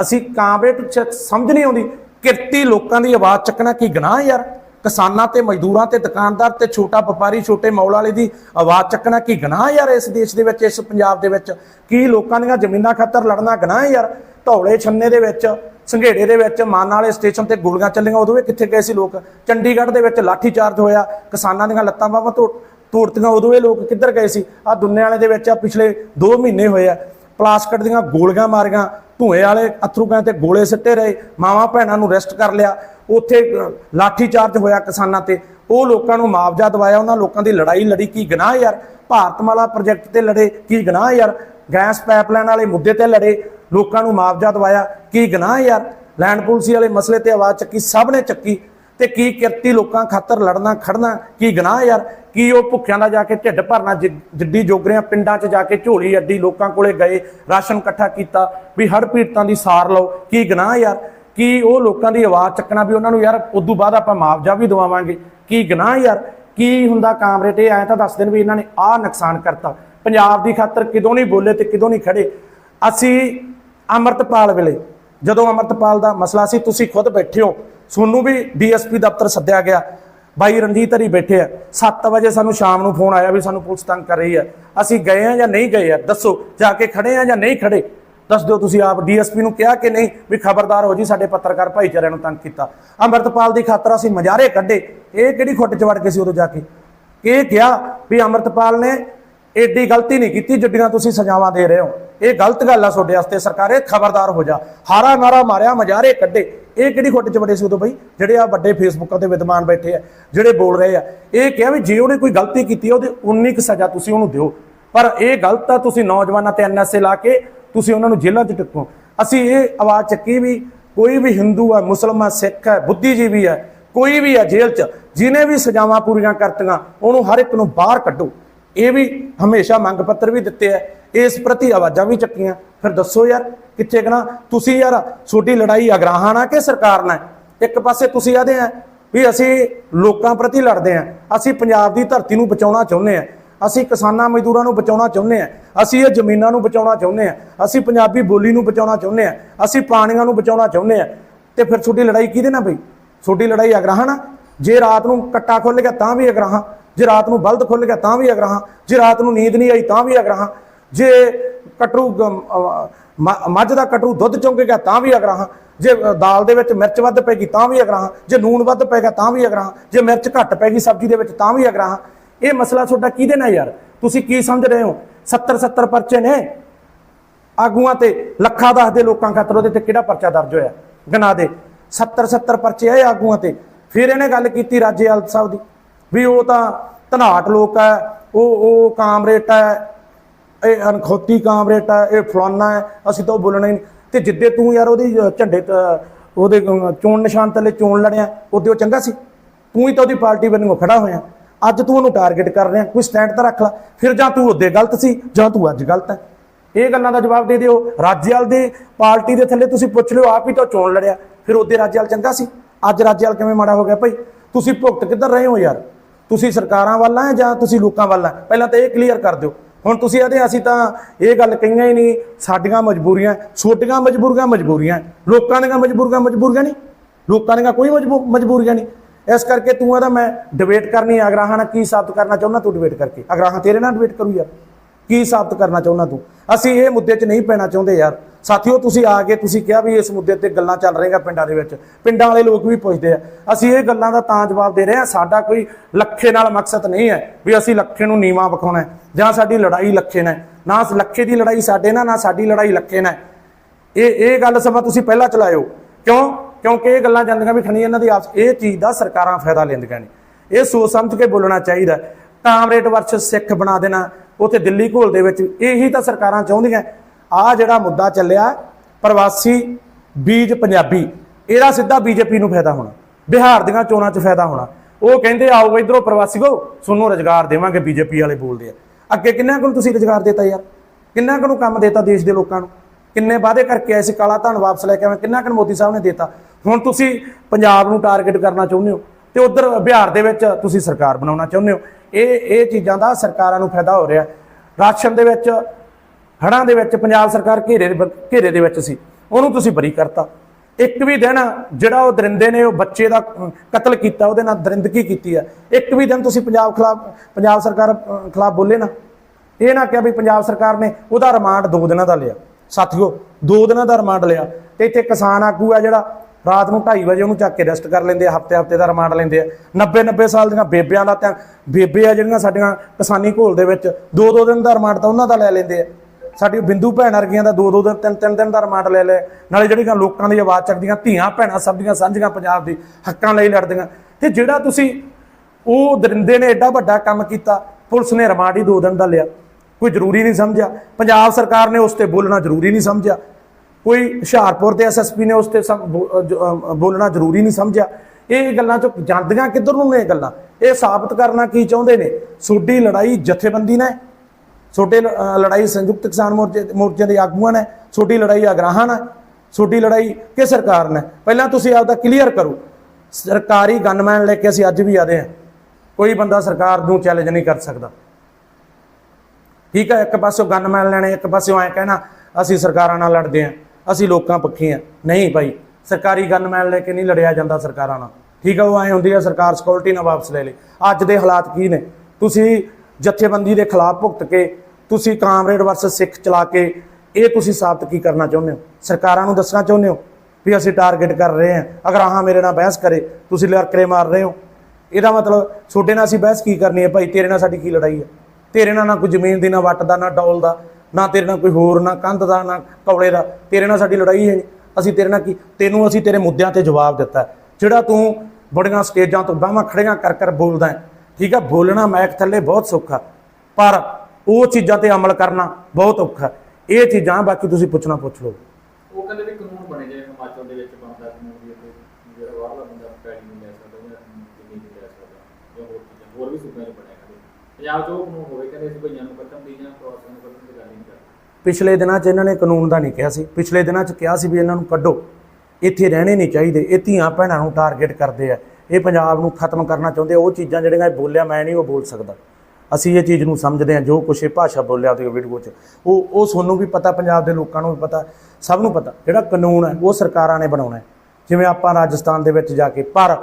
ਅਸੀਂ ਕਾਮਰੇਟ ਸਮਝ ਨਹੀਂ ਆਉਂਦੀ। ਕਿਰਤੀ ਲੋਕਾਂ ਦੀ ਆਵਾਜ਼ ਚੱਕਣਾ ਕੀ ਗੁਨਾਹ ਯਾਰ? ਕਿਸਾਨਾਂ ਤੇ ਮਜ਼ਦੂਰਾਂ ਤੇ ਦੁਕਾਨਦਾਰ ਤੇ ਛੋਟਾ ਵਪਾਰੀ, ਛੋਟੇ ਮੌਲ ਵਾਲੇ ਦੀ ਆਵਾਜ਼ ਚੱਕਣਾ ਕੀ ਗੁਨਾਹ ਯਾਰ ਇਸ ਦੇਸ਼ ਦੇ ਵਿੱਚ, ਇਸ ਪੰਜਾਬ ਦੇ ਵਿੱਚ? ਕੀ ਲੋਕਾਂ ਦੀਆਂ ਜ਼ਮੀਨਾਂ ਖਾਤਰ ਲੜਨਾ ਗੁਨਾਹ ਯਾਰ? ਧੌਲੇ ਛੰਨੇ ਦੇ ਵਿੱਚ ਸੰਘੇੜੇ ਦੇ ਵਿੱਚ ਮਾਨ ਵਾਲੇ ਸਟੇਸ਼ਨ ਤੇ ਗੋਲੀਆਂ ਚੱਲੀਆਂ ਉਦੋਂ ਵੀ ਕਿੱਥੇ ਗਏ ਸੀ ਲੋਕ? ਚੰਡੀਗੜ੍ਹ ਦੇ ਵਿੱਚ ਲਾਠੀ ਚਾਰਜ ਹੋਇਆ ਕਿਸਾਨਾਂ ਦੀਆਂ ਲੱਤਾਂ ਬਾਹਾਂ ਤੋੜ ਤੋੜਤੀਆਂ ਉਦੋਂ ਇਹ ਲੋਕ ਕਿੱਧਰ ਗਏ ਸੀ? ਆ ਦੁੰਨੇ ਵਾਲੇ ਦੇ ਵਿੱਚ ਆ ਪਿਛਲੇ 2 ਮਹੀਨੇ ਹੋਏ ਆ। ਪਲਾਸਕਟ ਦੀਆਂ ਗੋਲੀਆਂ ਮਾਰੀਆਂ ਧੂਏ ਵਾਲੇ ਅਥਰੂ ਗੈਂ ਤੇ ਗੋਲੇ ਸਿੱਟੇ ਰਹੇ ਮਾਵਾਂ ਭੈਣਾਂ ਨੂੰ ਰੈਸਟ ਕਰ ਲਿਆ। ਉੱਥੇ ਅ, ਲਾਠੀ ਚਾਰਜ ਹੋਇਆ ਕਿਸਾਨਾਂ ਤੇ। ਉਹ ਲੋਕਾਂ ਨੂੰ ਮੁਆਵਜ਼ਾ ਦਵਾਇਆ ਉਹਨਾਂ ਲੋਕਾਂ ਦੀ ਲੜਾਈ ਲੜੀ ਕੀ ਗੁਨਾਹ ਯਾਰ? ਭਾਰਤਮਾਲਾ ਪ੍ਰੋਜੈਕਟ ਤੇ ਲੜੇ ਕੀ ਗੁਨਾਹ ਯਾਰ? ਗੈਸ ਪਾਈਪਲਾਈਨ ਵਾਲੇ ਮੁੱਦੇ ਤੇ ਲੜੇ, ਲੋਕਾਂ ਨੂੰ ਮੁਆਵਜ਼ਾ ਦਵਾਇਆ। ਕੀ ਗੁਨਾਹ ਯਾਰ? ਲੈਂਡ ਪਾਲਿਸੀ ਵਾਲੇ ਮਸਲੇ ਤੇ ਆਵਾਜ਼ ਚੱਕੀ, ਸਭ ਨੇ ਚੱਕੀ। ਤੇ ਕੀ ਕਿਰਤੀ ਲੋਕਾਂ ਖਾਤਰ ਲੜਨਾ, ਖੜਨਾ, ਕੀ ਗੁਨਾਹ ਯਾਰ? ਕੀ ਉਹ ਭੁੱਖਿਆਂ ਦਾ ਜਾ ਕੇ ਢਿੱਡ ਭਰਨਾ, ਜਿ- ਜਿੱਡੀ ਜੋਗਰਿਆਂ ਪਿੰਡਾਂ 'ਚ ਜਾ ਕੇ ਝੋਲੀ ਅੱਡੀ ਲੋਕਾਂ ਕੋਲੇ ਗਏ, ਰਾਸ਼ਨ ਇਕੱਠਾ ਕੀਤਾ, ਵੀ ਹੜ ਪੀੜਤਾਂ ਦੀ ਸਾਰ ਲਓ, ਕੀ ਗੁਨਾਹ ਯਾਰ? ਕੀ ਉਹ ਲੋਕਾਂ ਦੀ ਆਵਾਜ਼ ਚੱਕਣਾ, ਵੀ ਉਹਨਾਂ ਨੂੰ ਯਾਰ ਉਦੋਂ ਬਾਅਦ ਆਪਾਂ ਮੁਆਵਜ਼ਾ ਵੀ ਦਵਾਵਾਂਗੇ? ਕੀ ਗੁਨਾਹ ਯਾਰ? ਕੀ ਹੁੰਦਾ ਕਾਮਰੇਟ ਇਹ ਐਂ ਤਾਂ ਦੱਸ ਦੇਣ ਵੀ ਇਹਨਾਂ ਨੇ ਆਹ ਨੁਕਸਾਨ ਕਰਤਾ। ਪੰਜਾਬ ਦੀ ਖਾਤਰ ਕਿਦੋਂ ਨਹੀਂ ਬੋਲੇ ਤੇ ਕਿਦੋਂ ਨਹੀਂ ਖੜੇ? ਅਸੀਂ ਅੰਮ੍ਰਿਤਪਾਲ ਵੇਲੇ, ਜਦੋਂ ਅੰਮ੍ਰਿਤਪਾਲ ਦਾ ਮਸਲਾ ਸੀ, ਤੁਸੀਂ ਖੁਦ ਬੈਠੇ ਹੋ। ਤੁਹਾਨੂੰ ਵੀ ਡੀਐਸਪੀ ਦਫ਼ਤਰ ਸੱਦਿਆ ਗਿਆ। ਬਾਈ ਰਣਜੀਤ ਹਰੀ ਬੈਠੇ ਆ। 7 ਵਜੇ ਸਾਨੂੰ ਸ਼ਾਮ ਨੂੰ ਫੋਨ ਆਇਆ ਵੀ ਸਾਨੂੰ ਪੁਲਿਸ ਤੰਗ ਕਰ ਰਹੀ ਹੈ ਅਸੀਂ ਗਏ ਆ ਜਾਂ ਨਹੀਂ ਗਏ ਆ? ਦੱਸੋ, ਜਾ ਕੇ ਖੜੇ ਆ ਜਾਂ ਨਹੀਂ ਖੜੇ? ਦੱਸ ਦਿਓ ਤੁਸੀਂ ਆਪ। ਡੀਐਸਪੀ ਨੂੰ ਕਿਹਾ ਕਿ ਨਹੀਂ? ਵੀ ਖਬਰਦਾਰ ਹੋ ਜੀ, ਸਾਡੇ ਪੱਤਰਕਾਰ ਭਾਈਚਾਰਿਆਂ ਨੂੰ ਤੰਗ ਕੀਤਾ। ਅੰਮ੍ਰਿਤਪਾਲ ਦੀ ਖਾਤਰ ਅਸੀਂ ਮਜ਼ਾਰੇ ਕੱਢੇ। ਇਹ ਕਿਹੜੀ ਖੁੱਟ ਚ ਵੜ ਕੇ ਸੀ ਉਦੋਂ ਜਾ ਕੇ? ਇਹ ਕਿਹਾ ਵੀ ਅੰਮ੍ਰਿਤਪਾਲ ਨੇ ਏਡੀ ਗਲਤੀ ਨਹੀਂ ਕੀਤੀ ਜਿੱਡੀਆਂ ਤੁਸੀਂ ਸਜ਼ਾਵਾਂ ਦੇ ਰਹੇ ਹੋ। ਇਹ ਗਲਤ ਗੱਲ ਆ ਤੁਹਾਡੇ ਵਾਸਤੇ, ਸਰਕਾਰੇ ਖਬਰਦਾਰ ਹੋ ਜਾ। ਹਾਰਾ ਨਾਰਾ ਮਾਰਿਆ, ਮਜ਼ਾਰੇ ਕੱਢੇ। ਇਹ ਕਿਹੜੀ ਖੁੱਟ ਚ ਵੜੇ ਸੀ ਉਦੋਂ ਬਈ? ਜਿਹੜੇ ਆ ਵੱਡੇ ਫੇਸਬੁੱਕਾਂ ਤੇ ਵਿਦਵਾਨ ਬੈਠੇ ਆ, ਜਿਹੜੇ ਬੋਲ ਰਹੇ ਆ। ਇਹ ਕਿਹਾ ਵੀ ਜੇ ਉਹਨੇ ਕੋਈ ਗਲਤੀ ਕੀਤੀ, ਉਹਦੇ ਉਨੀ ਕੁ ਸਜ਼ਾ ਤੁਸੀਂ ਉਹਨੂੰ ਦਿਓ। ਪਰ ਇਹ ਗਲਤ ਆ, ਤੁਸੀਂ ਨੌਜਵਾਨਾਂ ਤੇ ਐਨਐਸਏ ਲਾ ਕੇ ਤੁਸੀਂ ਉਹਨਾਂ ਨੂੰ ਜੇਲ੍ਹਾਂ 'ਚ ਟਿਕੋ। ਅਸੀਂ ਇਹ ਆਵਾਜ਼ ਚੱਕੀ ਵੀ ਕੋਈ ਵੀ ਹਿੰਦੂ ਆ ਮੁਸਲਮਾਨ ਸਿੱਖ ਹੈ ਬੁੱਧੀਜੀਵੀ ਹੈ ਕੋਈ ਵੀ ਹੈ ਜੇਲ੍ਹ 'ਚ, ਜਿਹਨੇ ਵੀ ਸਜ਼ਾਵਾਂ ਪੂਰੀਆਂ ਕਰਤੀਆਂ, ਉਹਨੂੰ ਹਰ ਇੱਕ ਨੂੰ ਬਾਹਰ ਕੱਢੋ। ਇਹ ਵੀ ਹਮੇਸ਼ਾ ਮੰਗ ਪੱਤਰ ਵੀ ਦਿੱਤੇ ਆ। ਇਸ ਪ੍ਰਤੀ ਆਵਾਜ਼ਾਂ ਵੀ ਚੱਕੀਆਂ। ਫਿਰ ਦੱਸੋ ਯਾਰ, ਕਿੱਥੇ ਕਨਾ ਤੁਸੀਂ ਯਾਰ ਛੋਟੀ ਲੜਾਈ ਅਗਰਾਹਾਂ ਨਾਲ ਕਿ ਸਰਕਾਰ ਨਾਲ? ਇੱਕ ਪਾਸੇ ਤੁਸੀਂ ਆਦੇ ਆ ਵੀ ਅਸੀਂ ਲੋਕਾਂ ਪ੍ਰਤੀ ਲੜਦੇ ਆ। ਅਸੀਂ ਪੰਜਾਬ ਦੀ ਧਰਤੀ ਨੂੰ ਬਚਾਉਣਾ ਚਾਹੁੰਦੇ ਆ। ਅਸੀਂ ਕਿਸਾਨਾਂ ਮਜ਼ਦੂਰਾਂ ਨੂੰ ਬਚਾਉਣਾ ਚਾਹੁੰਦੇ ਆ। ਅਸੀਂ ਇਹ ਜ਼ਮੀਨਾਂ ਨੂੰ ਬਚਾਉਣਾ ਚਾਹੁੰਦੇ ਆ। ਅਸੀਂ ਪੰਜਾਬੀ ਬੋਲੀ ਨੂੰ ਬਚਾਉਣਾ ਚਾਹੁੰਦੇ ਆ। ਅਸੀਂ ਪਾਣੀਆਂ ਨੂੰ ਬਚਾਉਣਾ ਚਾਹੁੰਦੇ ਆ। ਤੇ ਫਿਰ ਛੋਟੀ ਲੜਾਈ ਕਿਹਦੇ ਨਾਲ ਬਈ? ਛੋਟੀ ਲੜਾਈ ਅਗਰਾਹਾਂ ਨਾਲ? ਜੇ ਰਾਤ ਨੂੰ ਕੱਟਾ ਖੁੱਲ ਗਿਆ ਤਾਂ ਵੀ ਅਗਰਾਹਾਂ। ਜੇ ਰਾਤ ਨੂੰ ਬਲਦ ਖੁੱਲ ਗਿਆ ਤਾਂ ਵੀ ਅਗਰਾਹਾਂ ਜੇ ਰਾਤ ਨੂੰ ਨੀਂਦ ਨਹੀਂ ਆਈ ਤਾਂ ਵੀ ਅਗਰਾਹਾਂ ਜੇ ਕਟਰੂ ਮੱਝ ਦਾ ਕਟਰੂ ਦੁੱਧ ਚੁੰਗ ਗਿਆ ਤਾਂ ਵੀ ਅਗਰਾਹਾਂ ਜੇ ਦਾਲ ਦੇ ਵਿੱਚ ਮਿਰਚ ਵੱਧ ਪੈ ਗਈ ਤਾਂ ਵੀ ਅਗਰਾਹਾਂ ਜੇ ਨੂਨ ਵੱਧ ਪੈ ਗਿਆ ਤਾਂ ਵੀ ਅਗਰਾਹਾਂ ਜੇ ਮਿਰਚ ਘੱਟ ਪੈ ਗਈ ਸਬਜ਼ੀ ਦੇ ਵਿੱਚ ਤਾਂ ਵੀ ਅਗਰਾਹਾਂ ਇਹ ਮਸਲਾ ਤੁਹਾਡਾ ਕਿਹਦੇ ਨਾਲ ਯਾਰ? ਤੁਸੀਂ ਕੀ ਸਮਝ ਰਹੇ ਹੋ? 70 70 ਪਰਚੇ ਨੇ। ਆਗੂਆਂ ਤੇ ਲੱਖਾਂ ਦੱਸਦੇ ਲੋਕਾਂ ਖਾਤਰ ਉਹਦੇ ਤੇ ਕਿਹੜਾ ਪਰਚਾ ਦਰਜ ਹੋਇਆ? ਗਨਾ ਦੇ। 70 70 ਪਰਚੇ ਆਏ ਆਗੂਆਂ ਤੇ। ਫਿਰ ਇਹਨੇ ਗੱਲ ਕੀਤੀ ਰਾਜੇਵਾਲ ਸਾਹਿਬ ਦੀ। ਵੀ ਉਹ ਤਾਂ ਧਨਾਟ ਲੋਕ ਹੈ, ਉਹ ਉਹ ਕਾਮਰੇਟ ਹੈ, ਇਹ ਅਨਖੋਤੀ ਕਾਮਰੇਟ ਹੈ, ਇਹ ਫਲਾਨਾ ਹੈ, ਅਸੀਂ ਤਾਂ ਉਹ ਬੋਲਣਾ ਹੀ ਨਹੀਂ। ਤੇ ਜਿੱਦੇ ਤੂੰ ਯਾਰ ਉਹਦੀ ਝੰਡੇ ਉਹਦੇ ਚੋਣ ਨਿਸ਼ਾਨ ਥੱਲੇ ਚੋਣ ਲੜਿਆ, ਉਹਦੇ ਉਹ ਚੰਗਾ ਸੀ। ਤੂੰ ਹੀ ਤਾਂ ਉਹਦੀ ਪਾਰਟੀ ਵੱਲੋਂ ਖੜਾ ਹੋਇਆ। ਅੱਜ ਤੂੰ ਉਹਨੂੰ ਟਾਰਗੇਟ ਕਰ ਰਿਹਾ, ਕੋਈ ਸਟੈਂਡ ਤਾਂ ਰੱਖ ਲੈ। ਫਿਰ ਜਾਂ ਤੂੰ ਉਹਦੇ ਗਲਤ ਸੀ, ਜਾਂ ਤੂੰ ਅੱਜ ਗਲਤ ਹੈ। ਇਹ ਗੱਲਾਂ ਦਾ ਜਵਾਬ ਦੇ ਦਿਓ। ਰਾਜੇਵਾਲ ਦੇ ਪਾਰਟੀ ਦੇ ਥੱਲੇ ਤੁਸੀਂ ਪੁੱਛ ਲਿਓ, ਆਪ ਹੀ ਤਾਂ ਚੋਣ ਲੜਿਆ। ਫਿਰ ਉਹਦੇ ਰਾਜੇਵਾਲ ਚੰਗਾ ਸੀ। ਅੱਜ ਰਾਜੇਵਾਲ ਕਿਵੇਂ ਮਾੜਾ ਹੋ ਗਿਆ? ਭਾਈ, ਤੁਸੀਂ ਭੁਗਤ ਕਿੱਧਰ ਰਹੇ ਹੋ ਯਾਰ? ਤੁਸੀਂ ਸਰਕਾਰਾਂ ਵੱਲ ਆ ਜਾਂ ਤੁਸੀਂ ਲੋਕਾਂ ਵੱਲ ਆ? ਪਹਿਲਾਂ ਤਾਂ ਇਹ ਕਲੀਅਰ ਕਰ ਦਿਓ। ਹੁਣ ਤੁਸੀਂ ਇਹਦੇ ਅਸੀਂ ਤਾਂ ਇਹ ਗੱਲ ਕਹੀਆਂ ਹੀ ਨਹੀਂ, ਸਾਡੀਆਂ ਮਜਬੂਰੀਆਂ, ਛੋਟੀਆਂ ਮਜਬੂਰੀਆਂ ਮਜਬੂਰੀਆਂ, ਲੋਕਾਂ ਦੀਆਂ ਮਜਬੂਰੀਆਂ ਮਜਬੂਰੀਆਂ ਨਹੀਂ, ਲੋਕਾਂ ਦੀਆਂ ਕੋਈ ਮਜਬੂ- ਮਜਬੂਰੀਆਂ ਨਹੀਂ। ਇਸ ਕਰਕੇ ਤੂੰ ਆਦਾ ਮੈਂ ਡਿਬੇਟ ਕਰਨੀ ਅਗਰਾਹਾਂ ਨਾਲ ਕੀ ਸਾਬਤ ਕਰਨਾ ਚਾਹੁੰਦਾ ਤੂੰ ਡਿਬੇਟ ਕਰਕੇ? ਅਗਰਾਹਾਂ ਤੇਰੇ ਨਾਲ ਡਿਬੇਟ ਕਰੂ ਯਾਰ। ਕੀ ਸਾਬਤ ਕਰਨਾ ਚਾਹੁੰਦਾ ਤੂੰ? ਅਸੀਂ ਇਹ ਮੁੱਦੇ 'ਚ ਨਹੀਂ ਪੈਣਾ ਚਾਹੁੰਦੇ ਯਾਰ। ਸਾਥੀਓ, ਤੁਸੀਂ ਆ ਕੇ ਤੁਸੀਂ ਕਿਹਾ ਵੀ ਇਸ ਮੁੱਦੇ ਤੇ ਗੱਲਾਂ ਚੱਲ ਰਹੀਆਂ ਪਿੰਡਾਂ ਦੇ ਵਿੱਚ। ਪਿੰਡਾਂ ਵਾਲੇ ਲੋਕ ਵੀ ਪੁੱਛਦੇ ਆ, ਅਸੀਂ ਇਹ ਗੱਲਾਂ ਦਾ ਤਾਂ ਜਵਾਬ ਦੇ ਰਹੇ ਹਾਂ, ਸਾਡਾ ਕੋਈ ਲੱਖੇ ਨਾਲ ਮਕਸਦ ਨਹੀਂ ਹੈ ਵੀ ਅਸੀਂ ਲੱਖੇ ਨੂੰ ਨੀਵਾ ਵਿਖਾਉਣਾ ਜਾਂ ਸਾਡੀ ਲੜਾਈ ਲੱਖੇ ਨਾਲ ਨਾ ਲੱਖੇ ਦੀ ਲੜਾਈ ਸਾਡੇ ਨਾਲ, ਨਾ ਸਾਡੀ ਲੜਾਈ ਲੱਖੇ ਨਾਲ ਇਹ ਇਹ ਗੱਲ ਸਮਾਂ ਤੁਸੀਂ ਪਹਿਲਾਂ ਚਲਾਇਓ। ਕਿਉਂ? ਕਿਉਂਕਿ ਇਹ ਗੱਲਾਂ ਜਾਂਦੀਆਂ ਵੀ ਖਣੀ ਇਹਨਾਂ ਦੀ ਆਪਸ, ਇਹ ਚੀਜ਼ ਦਾ ਸਰਕਾਰਾਂ ਫਾਇਦਾ ਲੈਂਦੀਆਂ ਨੇ। ਇਹ ਸੋਚ ਸਮਝ ਕੇ ਬੋਲਣਾ ਚਾਹੀਦਾ ਕਾਮਰੇਡ ਵਰਸ਼ ਸਿੱਖ ਬਣਾ ਦੇਣਾ, ਉਥੇ ਦਿੱਲੀ ਘੋਲ ਦੇ ਵਿੱਚ, ਇਹੀ ਤਾਂ ਸਰਕਾਰਾਂ ਚਾਹੁੰਦੀਆਂ। ਆ ਜਿਹੜਾ ਮੁੱਦਾ ਚੱਲਿਆ, ਪ੍ਰਵਾਸੀ ਬੀਜ ਪੰਜਾਬੀ, ਇਹਦਾ ਸਿੱਧਾ ਬੀਜੇਪੀ ਨੂੰ ਫਾਇਦਾ ਹੋਣਾ, ਬਿਹਾਰ ਦੀਆਂ ਚੋਣਾਂ 'ਚ ਫਾਇਦਾ ਹੋਣਾ। ਉਹ ਕਹਿੰਦੇ, ਆਓ ਇਧਰੋਂ ਪ੍ਰਵਾਸੀਓ ਤੁਹਾਨੂੰ ਰੋਜ਼ਗਾਰ ਦੇਵਾਂਗੇ, ਬੀਜੇਪੀ ਵਾਲੇ ਬੋਲਦੇ ਆ। ਅੱਗੇ ਕਿੰਨਾ ਕੁ ਨੂੰ ਤੁਸੀਂ ਰੋਜ਼ਗਾਰ ਦਿੱਤਾ ਯਾਰ? ਕਿੰਨਾ ਕੁ ਨੂੰ ਕੰਮ ਦਿੱਤਾ ਦੇਸ਼ ਦੇ ਲੋਕਾਂ ਨੂੰ? ਕਿੰਨੇ ਵਾਅਦੇ ਕਰਕੇ ਆਏ ਸੀ, ਕਾਲਾ ਧਨ ਵਾਪਸ ਲੈ ਕੇ ਆਵੇਂ, ਕਿੰਨਾ ਕੁ ਨੂੰ ਮੋਦੀ ਸਾਹਿਬ ਨੇ ਦਿੱਤਾ? ਹੁਣ ਤੁਸੀਂ ਪੰਜਾਬ ਨੂੰ ਟਾਰਗੇਟ ਕਰਨਾ ਚਾਹੁੰਦੇ ਹੋ ਤੇ ਉਧਰ ਬਿਹਾਰ ਦੇ ਵਿੱਚ ਤੁਸੀਂ ਸਰਕਾਰ ਬਣਾਉਣਾ ਚਾਹੁੰਦੇ ਹੋ। ਇਹ ਇਹ ਚੀਜ਼ਾਂ ਦਾ ਸਰਕਾਰਾਂ ਨੂੰ ਫਾਇਦਾ ਹੋ ਰਿਹਾ। ਰਾਸ਼ਨ ਦੇ ਵਿੱਚ ਹੜ੍ਹਾਂ ਦੇ ਵਿੱਚ ਪੰਜਾਬ ਸਰਕਾਰ ਘੇਰੇ ਦੇ ਘੇਰੇ ਦੇ ਵਿੱਚ ਸੀ। ਉਹਨੂੰ ਤੁਸੀਂ ਬਰੀ ਕਰਤਾ। ਇੱਕ ਵੀ ਦਿਨ ਜਿਹੜਾ ਉਹ ਦਰਿੰਦੇ ਨੇ, ਉਹ ਬੱਚੇ ਦਾ ਕਤਲ ਕੀਤਾ, ਉਹਦੇ ਨਾਲ ਦਰਿੰਦਗੀ ਕੀਤੀ ਆ। ਇੱਕ ਵੀ ਦਿਨ ਤੁਸੀਂ ਪੰਜਾਬ ਖਿਲਾਫ ਪੰਜਾਬ ਸਰਕਾਰ ਖਿਲਾਫ ਬੋਲੇ ਨਾ। ਇਹ ਨਾ ਕਿਹਾ ਵੀ ਪੰਜਾਬ ਸਰਕਾਰ ਨੇ ਉਹਦਾ ਰਿਮਾਂਡ 2 ਦਿਨਾਂ ਦਾ ਲਿਆ। ਸਾਥੀਓ 2 ਦਿਨਾਂ ਦਾ ਰਿਮਾਂਡ ਲਿਆ। ਤੇ ਇੱਥੇ ਕਿਸਾਨ ਆਗੂ ਆ ਜਿਹੜਾ ਰਾਤ ਨੂੰ 2:30 ਵਜੇ ਉਹਨੂੰ ਚੱਕ ਕੇ ਰੈਸਟ ਕਰ ਲੈਂਦੇ ਆ, ਹਫ਼ਤੇ ਹਫ਼ਤੇ ਦਾ ਰਿਮਾਂਡ ਲੈਂਦੇ ਆ। 90 90 ਸਾਲ ਦੀਆਂ ਬੇਬਿਆਂ ਦਾ ਤਾਂ ਬੇਬੇ ਆ ਜਿਹੜੀਆਂ ਸਾਡੀਆਂ ਕਿਸਾਨੀ ਘੋਲ ਦੇ ਵਿੱਚ 2-2 ਦਿਨ ਦਾ ਰਿਮਾਂਡ ਤਾਂ ਉਹਨਾਂ ਦਾ ਲੈ ਲੈਂਦੇ ਆ। ਸਾਡੀ ਬਿੰਦੂ ਭੈਣ ਵਰਗੀਆਂ ਦਾ 2-2 ਦਿਨ 3-3 ਦਿਨ ਦਾ ਰਿਮਾਂਡ ਲੈ ਲੈ ਨਾਲੇ ਜਿਹੜੀਆਂ ਲੋਕਾਂ ਦੀ ਆਵਾਜ਼ ਚੱਕਦੀਆਂ, ਧੀਆਂ ਭੈਣਾਂ ਸਭ ਦੀਆਂ ਸਾਂਝੀਆਂ ਪੰਜਾਬ ਦੀ, ਹੱਕਾਂ ਲਈ ਲੜਦੀਆਂ। ਤੇ ਜਿਹੜਾ ਤੁਸੀਂ ਉਹ ਦਰਿੰਦੇ ਨੇ ਐਡਾ ਵੱਡਾ ਕੰਮ ਕੀਤਾ, ਪੁਲਿਸ ਨੇ ਰਿਮਾਂਡ ਹੀ ਦੋ ਦਿਨ ਦਾ ਲਿਆ। ਕੋਈ ਜ਼ਰੂਰੀ ਨਹੀਂ ਸਮਝਿਆ। ਪੰਜਾਬ ਸਰਕਾਰ ਨੇ ਉਸ ਤੇ ਬੋਲਣਾ ਜ਼ਰੂਰੀ ਨਹੀਂ ਸਮਝਿਆ। ਕੋਈ ਹੁਸ਼ਿਆਰਪੁਰ ਦੇ ਐਸਐਸਪੀ ਨੇ ਉਸ ਤੇ ਸਮ- ਬੋ- ਬੋਲਣਾ ਜ਼ਰੂਰੀ ਨਹੀਂ ਸਮਝਿਆ। ਇਹ ਗੱਲਾਂ ਚੋਂ ਜਾਂਦੀਆਂ ਕਿੱਧਰ ਨੂੰ ਨੇ ਇਹ ਗੱਲਾਂ? ਇਹ ਸਾਬਤ ਕਰਨਾ ਕੀ ਚਾਹੁੰਦੇ ਨੇ? ਸੋਡੀ ਲੜਾਈ ਜਥੇਬੰਦੀ ਨੇ। ਛੋਟੇ ਲੜਾਈ ਸੰਯੁਕਤ ਕਿਸਾਨ ਮੋਰਚੇ ਮੋਰਚੇ ਦੇ ਆਗੂਆਂ ਨੇ, ਛੋਟੀ ਲੜਾਈ ਅਗਰਾਹਾਂ ਨੇ, ਛੋਟੀ ਲੜਾਈ ਕਿ ਸਰਕਾਰ ਨੇ? ਪਹਿਲਾਂ ਤੁਸੀਂ ਆਪਦਾ ਕਲੀਅਰ ਕਰੋ। ਸਰਕਾਰੀ ਗਨਮੈਨ ਲੈ ਕੇ ਅਸੀਂ ਅੱਜ ਵੀ ਆਦੇ ਹਾਂ। ਕੋਈ ਬੰਦਾ ਸਰਕਾਰ ਨੂੰ ਚੈਲੰਜ ਨਹੀਂ ਕਰ ਸਕਦਾ। ਠੀਕ ਹੈ, ਇੱਕ ਪਾਸਿਓਂ ਗਨਮੈਨ ਲੈਣੇ, ਇੱਕ ਪਾਸਿਓਂ ਐ ਕਹਿਣਾ, ਅਸੀਂ ਸਰਕਾਰਾਂ ਨਾਲ ਲੜਦੇ ਆਂ ਅਸੀਂ ਲੋਕਾਂ ਪੱਖੇ ਆਂ ਨਹੀਂ ਭਾਈ, ਸਰਕਾਰੀ ਗਨਮੈਨ ਲੈ ਕੇ ਨਹੀਂ ਲੜਿਆ ਜਾਂਦਾ ਸਰਕਾਰਾਂ ਨਾਲ। ਠੀਕ ਹੈ, ਉਹ ਐ ਹੁੰਦੀ ਹੈ, ਸਰਕਾਰ ਸਿਕਿਉਰਿਟੀ ਨਾਲ ਵਾਪਸ ਲੈ ਲੇ। ਅੱਜ ਦੇ ਹਾਲਾਤ ਕੀ ਨੇ? ਤੁਸੀਂ ਜਥੇਬੰਦੀ ਦੇ ਖਿਲਾਫ ਭੁਗਤ ਕੇ ਤੁਸੀਂ ਕਾਮਰੇਡ ਵਰਸਸ ਸਿੱਖ ਚਲਾ ਕੇ ਇਹ ਤੁਸੀਂ ਸਾਬਤ ਕੀ ਕਰਨਾ ਚਾਹੁੰਦੇ ਹੋ? ਸਰਕਾਰਾਂ ਨੂੰ ਦੱਸਣਾ ਚਾਹੁੰਦੇ ਹੋ ਵੀ ਅਸੀਂ ਟਾਰਗੇਟ ਕਰ ਰਹੇ ਹਾਂ? ਅਗਰ ਆਹਾਂ ਮੇਰੇ ਨਾਲ ਬਹਿਸ ਕਰੇ, ਤੁਸੀਂ ਲੜਕਰੇ ਮਾਰ ਰਹੇ ਹੋ। ਇਹਦਾ ਮਤਲਬ ਤੁਹਾਡੇ ਨਾਲ ਅਸੀਂ ਬਹਿਸ ਕੀ ਕਰਨੀ ਹੈ ਭਾਈ? ਤੇਰੇ ਨਾਲ ਸਾਡੀ ਕੀ ਲੜਾਈ ਹੈ? ਤੇਰੇ ਨਾਲ ਨਾ ਕੋਈ ਜ਼ਮੀਨ ਦੀ, ਨਾ ਵੱਟ ਦਾ, ਨਾ ਡੌਲ ਦਾ, ਨਾ ਤੇਰੇ ਨਾਲ ਕੋਈ ਹੋਰ, ਨਾ ਕੰਧ ਦਾ, ਨਾ ਕੌਲੇ ਦਾ। ਤੇਰੇ ਨਾਲ ਸਾਡੀ ਲੜਾਈ ਹੈ ਨਹੀਂ ਅਸੀਂ ਤੇਰੇ ਨਾਲ ਕੀ ਤੈਨੂੰ ਅਸੀਂ ਤੇਰੇ ਮੁੱਦਿਆਂ ਤੇ ਜਵਾਬ ਦਿੱਤਾ ਜਿਹੜਾ ਤੂੰ ਬੜੀਆਂ ਸਟੇਜਾਂ ਤੋਂ ਬਾਹਾਂ ਖੜੀਆਂ ਕਰ ਕਰ ਬੋਲਦਾ ਠੀਕ ਆ ਬੋਲਣਾ ਮੈਕ ਥੱਲੇ ਬਹੁਤ ਸੌਖਾ। ਪਰ ਉਹ ਚੀਜ਼ਾਂ ਤੇ ਅਮਲ ਕਰਨਾ ਬਹੁਤ ਔਖਾ ਇਹ ਚੀਜ਼ਾਂ ਬਾਕੀ ਤੁਸੀਂ ਪੁੱਛਣਾ ਪੁੱਛ ਲਓ। ਉਹ ਕਹਿੰਦੇ ਵੀ ਕਾਨੂੰਨ ਬਣੇ ਜਿਵੇਂ ਹਿਮਾਚਲ ਦੇ ਵਿੱਚ ਬਣਦਾ ਕਾਨੂੰਨ ਵੀ ਇੱਥੇ ਜਿਹੜਾ ਬਾਹਰਲਾ ਬੰਦਾ ਪੈੜੀ ਨਹੀਂ ਲੈ ਸਕਦਾ ਜਾਂ ਜ਼ਮੀਨ ਨਹੀਂ ਲੈ ਸਕਦਾ ਜਾਂ ਹੋਰ ਚੀਜ਼ਾਂ ਹੋਰ ਵੀ ਸੂਬਿਆਂ 'ਚ ਬਣਿਆ ਕਹਿੰਦੇ। ਪੰਜਾਬ 'ਚ ਉਹ ਕਾਨੂੰਨ ਹੋਵੇ ਕਹਿੰਦੇ ਅਸੀਂ ਭਈਆਂ ਨੂੰ ਖਤਮ ਦੀ ਜਾਂ ਪ੍ਰਵਾਸੀਆਂ ਨੂੰ ਖਤਮ ਦੀ ਗੱਲ ਹੀ ਨਹੀਂ ਕਰਦੇ। ਪਿਛਲੇ ਦਿਨਾਂ 'ਚ ਇਹਨਾਂ ਨੇ ਕਾਨੂੰਨ ਦਾ ਨਹੀਂ ਕਿਹਾ ਸੀ। ਪਿਛਲੇ ਦਿਨਾਂ 'ਚ ਕਿਹਾ ਸੀ ਵੀ ਇਹਨਾਂ ਨੂੰ ਕੱਢੋ। ਇੱਥੇ ਰਹਿਣੇ ਨਹੀਂ ਚਾਹੀਦੇ। ਇਹ ਧੀਆਂ ਭੈਣਾਂ ਨੂੰ ਟਾਰਗੇਟ ਕਰਦੇ ਆ। ਇਹ ਪੰਜਾਬ ਨੂੰ ਖਤਮ ਕਰਨਾ ਚਾਹੁੰਦੇ ਉਹ ਚੀਜ਼ਾਂ ਜਿਹੜੀਆਂ ਇਹ ਬੋਲਿਆ ਮੈਂ ਨਹੀਂ ਉਹ ਬੋਲ ਸਕਦਾ। ਅਸੀਂ ਇਹ ਚੀਜ਼ ਨੂੰ ਸਮਝਦੇ ਹਾਂ, ਜੋ ਕੁਛ ਇਹ ਭਾਸ਼ਾ ਬੋਲਿਆ ਉਹਦੀ ਵੀਡੀਓ 'ਚ। ਉਹ ਉਹ ਤੁਹਾਨੂੰ ਵੀ ਪਤਾ, ਪੰਜਾਬ ਦੇ ਲੋਕਾਂ ਨੂੰ ਵੀ ਪਤਾ, ਸਭ ਨੂੰ ਪਤਾ। ਜਿਹੜਾ ਕਾਨੂੰਨ ਹੈ, ਉਹ ਸਰਕਾਰਾਂ ਨੇ ਬਣਾਉਣਾ ਹੈ। ਜਿਵੇਂ ਆਪਾਂ ਰਾਜਸਥਾਨ ਦੇ ਵਿੱਚ ਜਾ ਕੇ, ਪਰ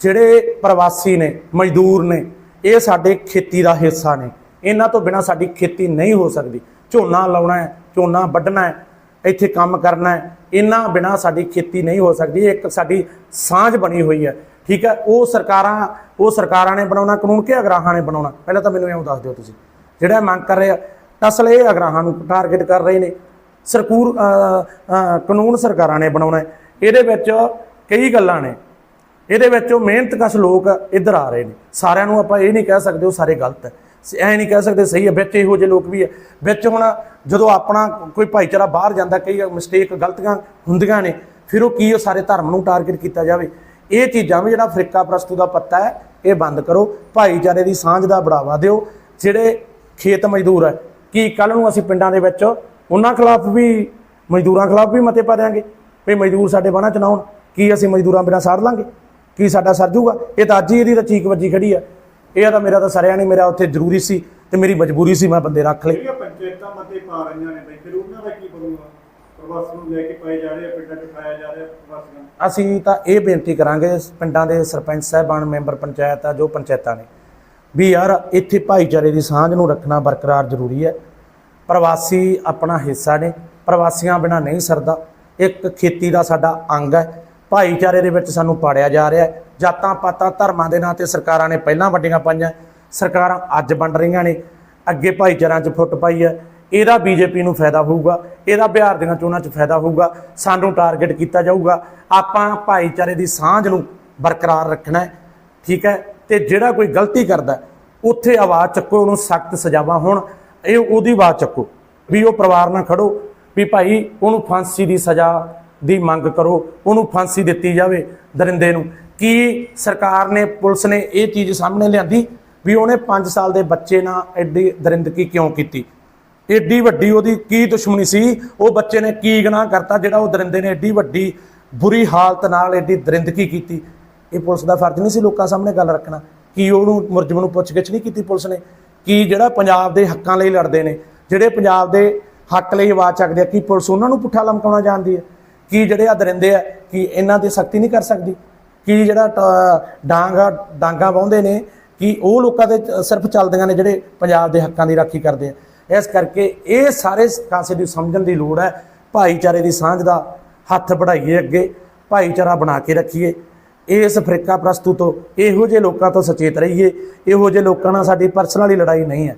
ਜਿਹੜੇ ਪ੍ਰਵਾਸੀ ਨੇ, ਮਜ਼ਦੂਰ ਨੇ, ਇਹ ਸਾਡੇ ਖੇਤੀ ਦਾ ਹਿੱਸਾ ਨੇ। ਇਹਨਾਂ ਤੋਂ ਬਿਨਾ ਸਾਡੀ ਖੇਤੀ ਨਹੀਂ ਹੋ ਸਕਦੀ। ਝੋਨਾ ਲਾਉਣਾ ਹੈ, ਝੋਨਾ ਵੱਢਣਾ ਹੈ, ਇੱਥੇ ਕੰਮ ਕਰਨਾ ਹੈ, ਇਹਨਾਂ ਬਿਨਾ ਸਾਡੀ ਖੇਤੀ ਨਹੀਂ ਹੋ ਸਕਦੀ। ਇੱਕ ਸਾਡੀ ਸਾਂਝ ਬਣੀ ਹੋਈ ਹੈ। ਠੀਕ ਹੈ? ਉਹ ਸਰਕਾਰਾਂ ਉਹ ਸਰਕਾਰਾਂ ਨੇ ਬਣਾਉਣਾ, ਕਾਨੂੰਨ ਕਿ ਅਗਰਾਹਾਂ ਨੇ ਬਣਾਉਣਾ? ਪਹਿਲਾਂ ਤਾਂ ਮੈਨੂੰ ਇਉਂ ਦੱਸ ਦਿਓ ਤੁਸੀਂ। ਜਿਹੜਾ ਇਹ ਮੰਗ ਕਰ ਰਹੇ ਆ ਅਸਲ ਇਹ ਅਗਰਾਹਾਂ ਨੂੰ ਟਾਰਗੇਟ ਕਰ ਰਹੇ ਨੇ। ਸਰਕੂਰ ਕਾਨੂੰਨ ਸਰਕਾਰਾਂ ਨੇ ਬਣਾਉਣਾ ਇਹਦੇ ਵਿੱਚ ਕਈ ਗੱਲਾਂ ਨੇ। ਇਹਦੇ ਵਿੱਚ ਉਹ ਮਿਹਨਤਕਸ਼ ਲੋਕ ਇੱਧਰ ਆ ਰਹੇ ਨੇ। ਸਾਰਿਆਂ ਨੂੰ ਆਪਾਂ ਇਹ ਨਹੀਂ ਕਹਿ ਸਕਦੇ ਉਹ ਸਾਰੇ ਗਲਤ ਹੈ। ਐ ਨਹੀਂ ਕਹਿ ਸਕਦੇ ਸਹੀ ਹੈ, ਵਿੱਚ ਇਹੋ ਜਿਹੇ ਲੋਕ ਵੀ ਹੈ। ਵਿੱਚ ਹੁਣ ਜਦੋਂ ਆਪਣਾ ਕੋਈ ਭਾਈਚਾਰਾ ਬਾਹਰ ਜਾਂਦਾ, ਕਈ ਮਿਸਟੇਕ ਗਲਤੀਆਂ ਹੁੰਦੀਆਂ ਨੇ, ਫਿਰ ਉਹ ਕੀ ਉਹ ਸਾਰੇ ਧਰਮ ਨੂੰ ਟਾਰਗੇਟ ਕੀਤਾ ਜਾਵੇ? ਇਹ ਚੀਜ਼ਾਂ ਵੀ ਜਿਹੜਾ ਫਰਿੱਕਾ ਪ੍ਰਸਤੂ ਦਾ ਪੱਤਾ ਹੈ, ਇਹ ਬੰਦ ਕਰੋ। ਭਾਈਚਾਰੇ ਦੀ ਸਾਂਝ ਦਾ ਬੜਾਵਾ ਦਿਓ। ਜਿਹੜੇ ਖੇਤ ਮਜ਼ਦੂਰ ਹੈ, ਕੀ ਕੱਲ ਨੂੰ ਅਸੀਂ ਪਿੰਡਾਂ ਦੇ ਵਿੱਚ ਉਹਨਾਂ ਖਿਲਾਫ ਵੀ, ਮਜ਼ਦੂਰਾਂ ਖਿਲਾਫ ਵੀ ਮਤੇ ਪਾ ਦਿਆਂਗੇ? ਵੀ ਮਜ਼ਦੂਰ ਸਾਡੇ ਬਾਣਾ ਚਲਾਉਣ ਕੀ ਅਸੀਂ ਮਜ਼ਦੂਰਾਂ ਬਿਨਾਂ ਸਾੜ ਲਾਂਗੇ? ਕੀ ਸਾਡਾ ਸਰ ਜੂਗਾ ਇਹ ਤਾਂ ਅੱਜ ਹੀ ਇਹਦੀ ਤਾਂ ਚੀਕ ਵੱਜੀ ਖੜੀ ਆ ਇਹ ਤਾਂ ਮੇਰਾ ਤਾਂ ਸਰਿਆ ਨਹੀਂ, ਮੇਰਾ ਉੱਥੇ ਜ਼ਰੂਰੀ ਸੀ ਤੇ ਮੇਰੀ ਮਜਬੂਰੀ ਸੀ ਮੈਂ ਬੰਦੇ ਰੱਖ ਲਏ। ਪੰਚਾਇਤਾਂ ਮਤੇ ਪਾ ਰਹੀਆਂ ਨੇ ਬਈ ਫਿਰ ਉਹਨਾਂ ਦਾ ਕੀ ਬਣੂਗਾ ਪ੍ਰਵਾਸ ਨੂੰ ਲੈ ਕੇ ਪਾਏ ਜਾ ਰਹੇ ਆ, ਪਿੰਡਾਂ 'ਚ ਪਾਇਆ ਜਾ ਰਿਹਾ ਪ੍ਰਵਾਸੀਆਂ ਅਸੀਂ ਤਾਂ ਇਹ ਬੇਨਤੀ ਕਰਾਂਗੇ, ਪਿੰਡਾਂ ਦੇ ਸਰਪੰਚ ਸਾਹਿਬਾਨ, ਮੈਂਬਰ ਪੰਚਾਇਤ ਆ, ਜੋ ਪੰਚਾਇਤਾਂ ਨੇ, ਵੀ ਯਾਰ ਇੱਥੇ ਭਾਈਚਾਰੇ ਦੀ ਸਾਂਝ ਨੂੰ ਰੱਖਣਾ ਬਰਕਰਾਰ ਜ਼ਰੂਰੀ ਹੈ। ਪ੍ਰਵਾਸੀ ਆਪਣਾ ਹਿੱਸਾ ਨੇ, ਪ੍ਰਵਾਸੀਆਂ ਬਿਨਾ ਨਹੀਂ ਸਰਦਾ। ਇੱਕ ਖੇਤੀ ਦਾ ਸਾਡਾ ਅੰਗ ਹੈ। ਭਾਈਚਾਰੇ ਦੇ ਵਿੱਚ ਸਾਨੂੰ ਪਾੜਿਆ ਜਾ ਰਿਹਾ ਹੈ। ਜਾਤਾਂ ਪਾਤਾਂ ਧਰਮਾਂ ਦੇ ਨਾਂ ਤੇ ਸਰਕਾਰਾਂ ਨੇ ਪਹਿਲਾਂ ਵੰਡੀਆਂ ਪਾਈਆਂ। ਸਰਕਾਰਾਂ ਅੱਜ ਵੰਡ ਰਹੀਆਂ ਨੇ। ਅੱਗੇ ਭਾਈਚਾਰਿਆਂ 'ਚ ਫੁੱਟ ਪਾਈ ਹੈ। ਇਹਦਾ ਬੀਜੇਪੀ ਨੂੰ ਫਾਇਦਾ ਹੋਊਗਾ, ਇਹਦਾ ਬਿਹਾਰ ਦੀਆਂ ਚੋਣਾਂ 'ਚ ਫਾਇਦਾ ਹੋਊਗਾ, ਸਾਨੂੰ ਟਾਰਗੇਟ ਕੀਤਾ ਜਾਊਗਾ, ਆਪਾਂ ਭਾਈਚਾਰੇ ਦੀ ਸਾਂਝ ਨੂੰ ਬਰਕਰਾਰ ਰੱਖਣਾ ਹੈ, ਠੀਕ ਹੈ, ਤੇ ਜਿਹੜਾ ਕੋਈ ਗਲਤੀ ਕਰਦਾ ਉੱਥੇ ਆਵਾਜ਼ ਚੱਕੋ, ਉਹਨੂੰ ਸਖਤ ਸਜ਼ਾਵਾਂ ਹੋਣ, ਇਹ ਉਹਦੀ ਆਵਾਜ਼ ਚੱਕੋ, ਵੀ ਉਹ ਪਰਿਵਾਰ ਨਾਲ ਖੜੋ, ਵੀ ਭਾਈ ਉਹਨੂੰ ਫਾਂਸੀ ਦੀ ਸਜ਼ਾ ਦੀ ਮੰਗ ਕਰੋ, ਉਹਨੂੰ ਫਾਂਸੀ ਦਿੱਤੀ ਜਾਵੇ ਦਰਿੰਦੇ ਨੂੰ। ਕੀ ਸਰਕਾਰ ਨੇ, ਪੁਲਿਸ ਨੇ ਇਹ ਚੀਜ਼ ਸਾਹਮਣੇ ਲਿਆਂਦੀ, ਵੀ ਉਹਨੇ 5 ਸਾਲ ਦੇ ਬੱਚੇ ਨਾਲ ਐਡੀ ਦਰਿੰਦਗੀ ਕਿਉਂ ਕੀਤੀ? ਏਡੀ ਵੱਡੀ ਉਹਦੀ ਕੀ ਦੁਸ਼ਮਣੀ ਸੀ, ਉਹ ਬੱਚੇ ਨੇ ਕੀ ਗੁਨਾਹ ਕਰਤਾ, ਜਿਹੜਾ ਉਹ ਦਰਿੰਦੇ ਨੇ ਏਡੀ ਵੱਡੀ ਬੁਰੀ ਹਾਲਤ ਨਾਲ ਏਡੀ ਦਰਿੰਦਗੀ ਕੀਤੀ। ਇਹ ਪੁਲਿਸ ਦਾ ਫਰਜ਼ ਨਹੀਂ ਸੀ ਲੋਕਾਂ ਸਾਹਮਣੇ ਗੱਲ ਰੱਖਣਾ। ਕੀ ਉਹਨੂੰ ਮੁਰਜਮ ਨੂੰ ਪੁੱਛਗਿੱਛ ਨਹੀਂ ਕੀਤੀ ਪੁਲਿਸ ਨੇ? ਕੀ ਜਿਹੜਾ ਪੰਜਾਬ ਦੇ ਹੱਕਾਂ ਲਈ ਲੜਦੇ ਨੇ, ਜਿਹੜੇ ਪੰਜਾਬ ਦੇ ਹੱਕ ਲਈ ਆਵਾਜ਼ ਚੱਕਦੇ ਆ, ਕੀ ਪੁਲਿਸ ਉਹਨਾਂ ਨੂੰ ਪੁੱਠਾ ਲਮਕਾਉਣਾ ਜਾਣਦੀ ਹੈ? ਕੀ ਜਿਹੜੇ ਆ ਦਰਿੰਦੇ ਆ, ਕੀ ਇਹਨਾਂ ਤੇ ਸਖਤੀ ਨਹੀਂ ਕਰ ਸਕਦੀ? ਕੀ ਜਿਹੜਾ ਟ- ਡਾਂਗਾ ਡਾਂਗਾ ਵਾਹੁੰਦੇ ਨੇ, ਕਿ ਉਹ ਲੋਕਾਂ ਦੇ ਸਿਰਫ ਚੱਲਦੀਆਂ ਨੇ ਜਿਹੜੇ ਪੰਜਾਬ ਦੇ ਹੱਕਾਂ ਦੀ ਰਾਖੀ ਕਰਦੇ ਆ? ਇਸ ਕਰਕੇ ਇਹ ਸਾਰੇ ਕਾਸੇ ਨੂੰ ਸਮਝਣ ਦੀ ਲੋੜ ਹੈ, ਭਾਈਚਾਰੇ ਦੀ ਸਾਂਝ ਦਾ ਹੱਥ ਵਧਾਈਏ ਅੱਗੇ, ਭਾਈਚਾਰਾ ਬਣਾ ਕੇ ਰੱਖੀਏ। ਇਸ ਅਫਰੀਕਾ ਪ੍ਰਸਤੂ ਤੋਂ ਇਹੋ ਜਿਹੇ ਲੋਕਾਂ ਤੋਂ ਸੁਚੇਤ ਰਹੀਏ, ਇਹੋ ਜਿਹੇ ਲੋਕਾਂ ਨਾਲ ਸਾਡੀ ਪਰਸਨਲੀ ਲੜਾਈ ਨਹੀਂ ਹੈ।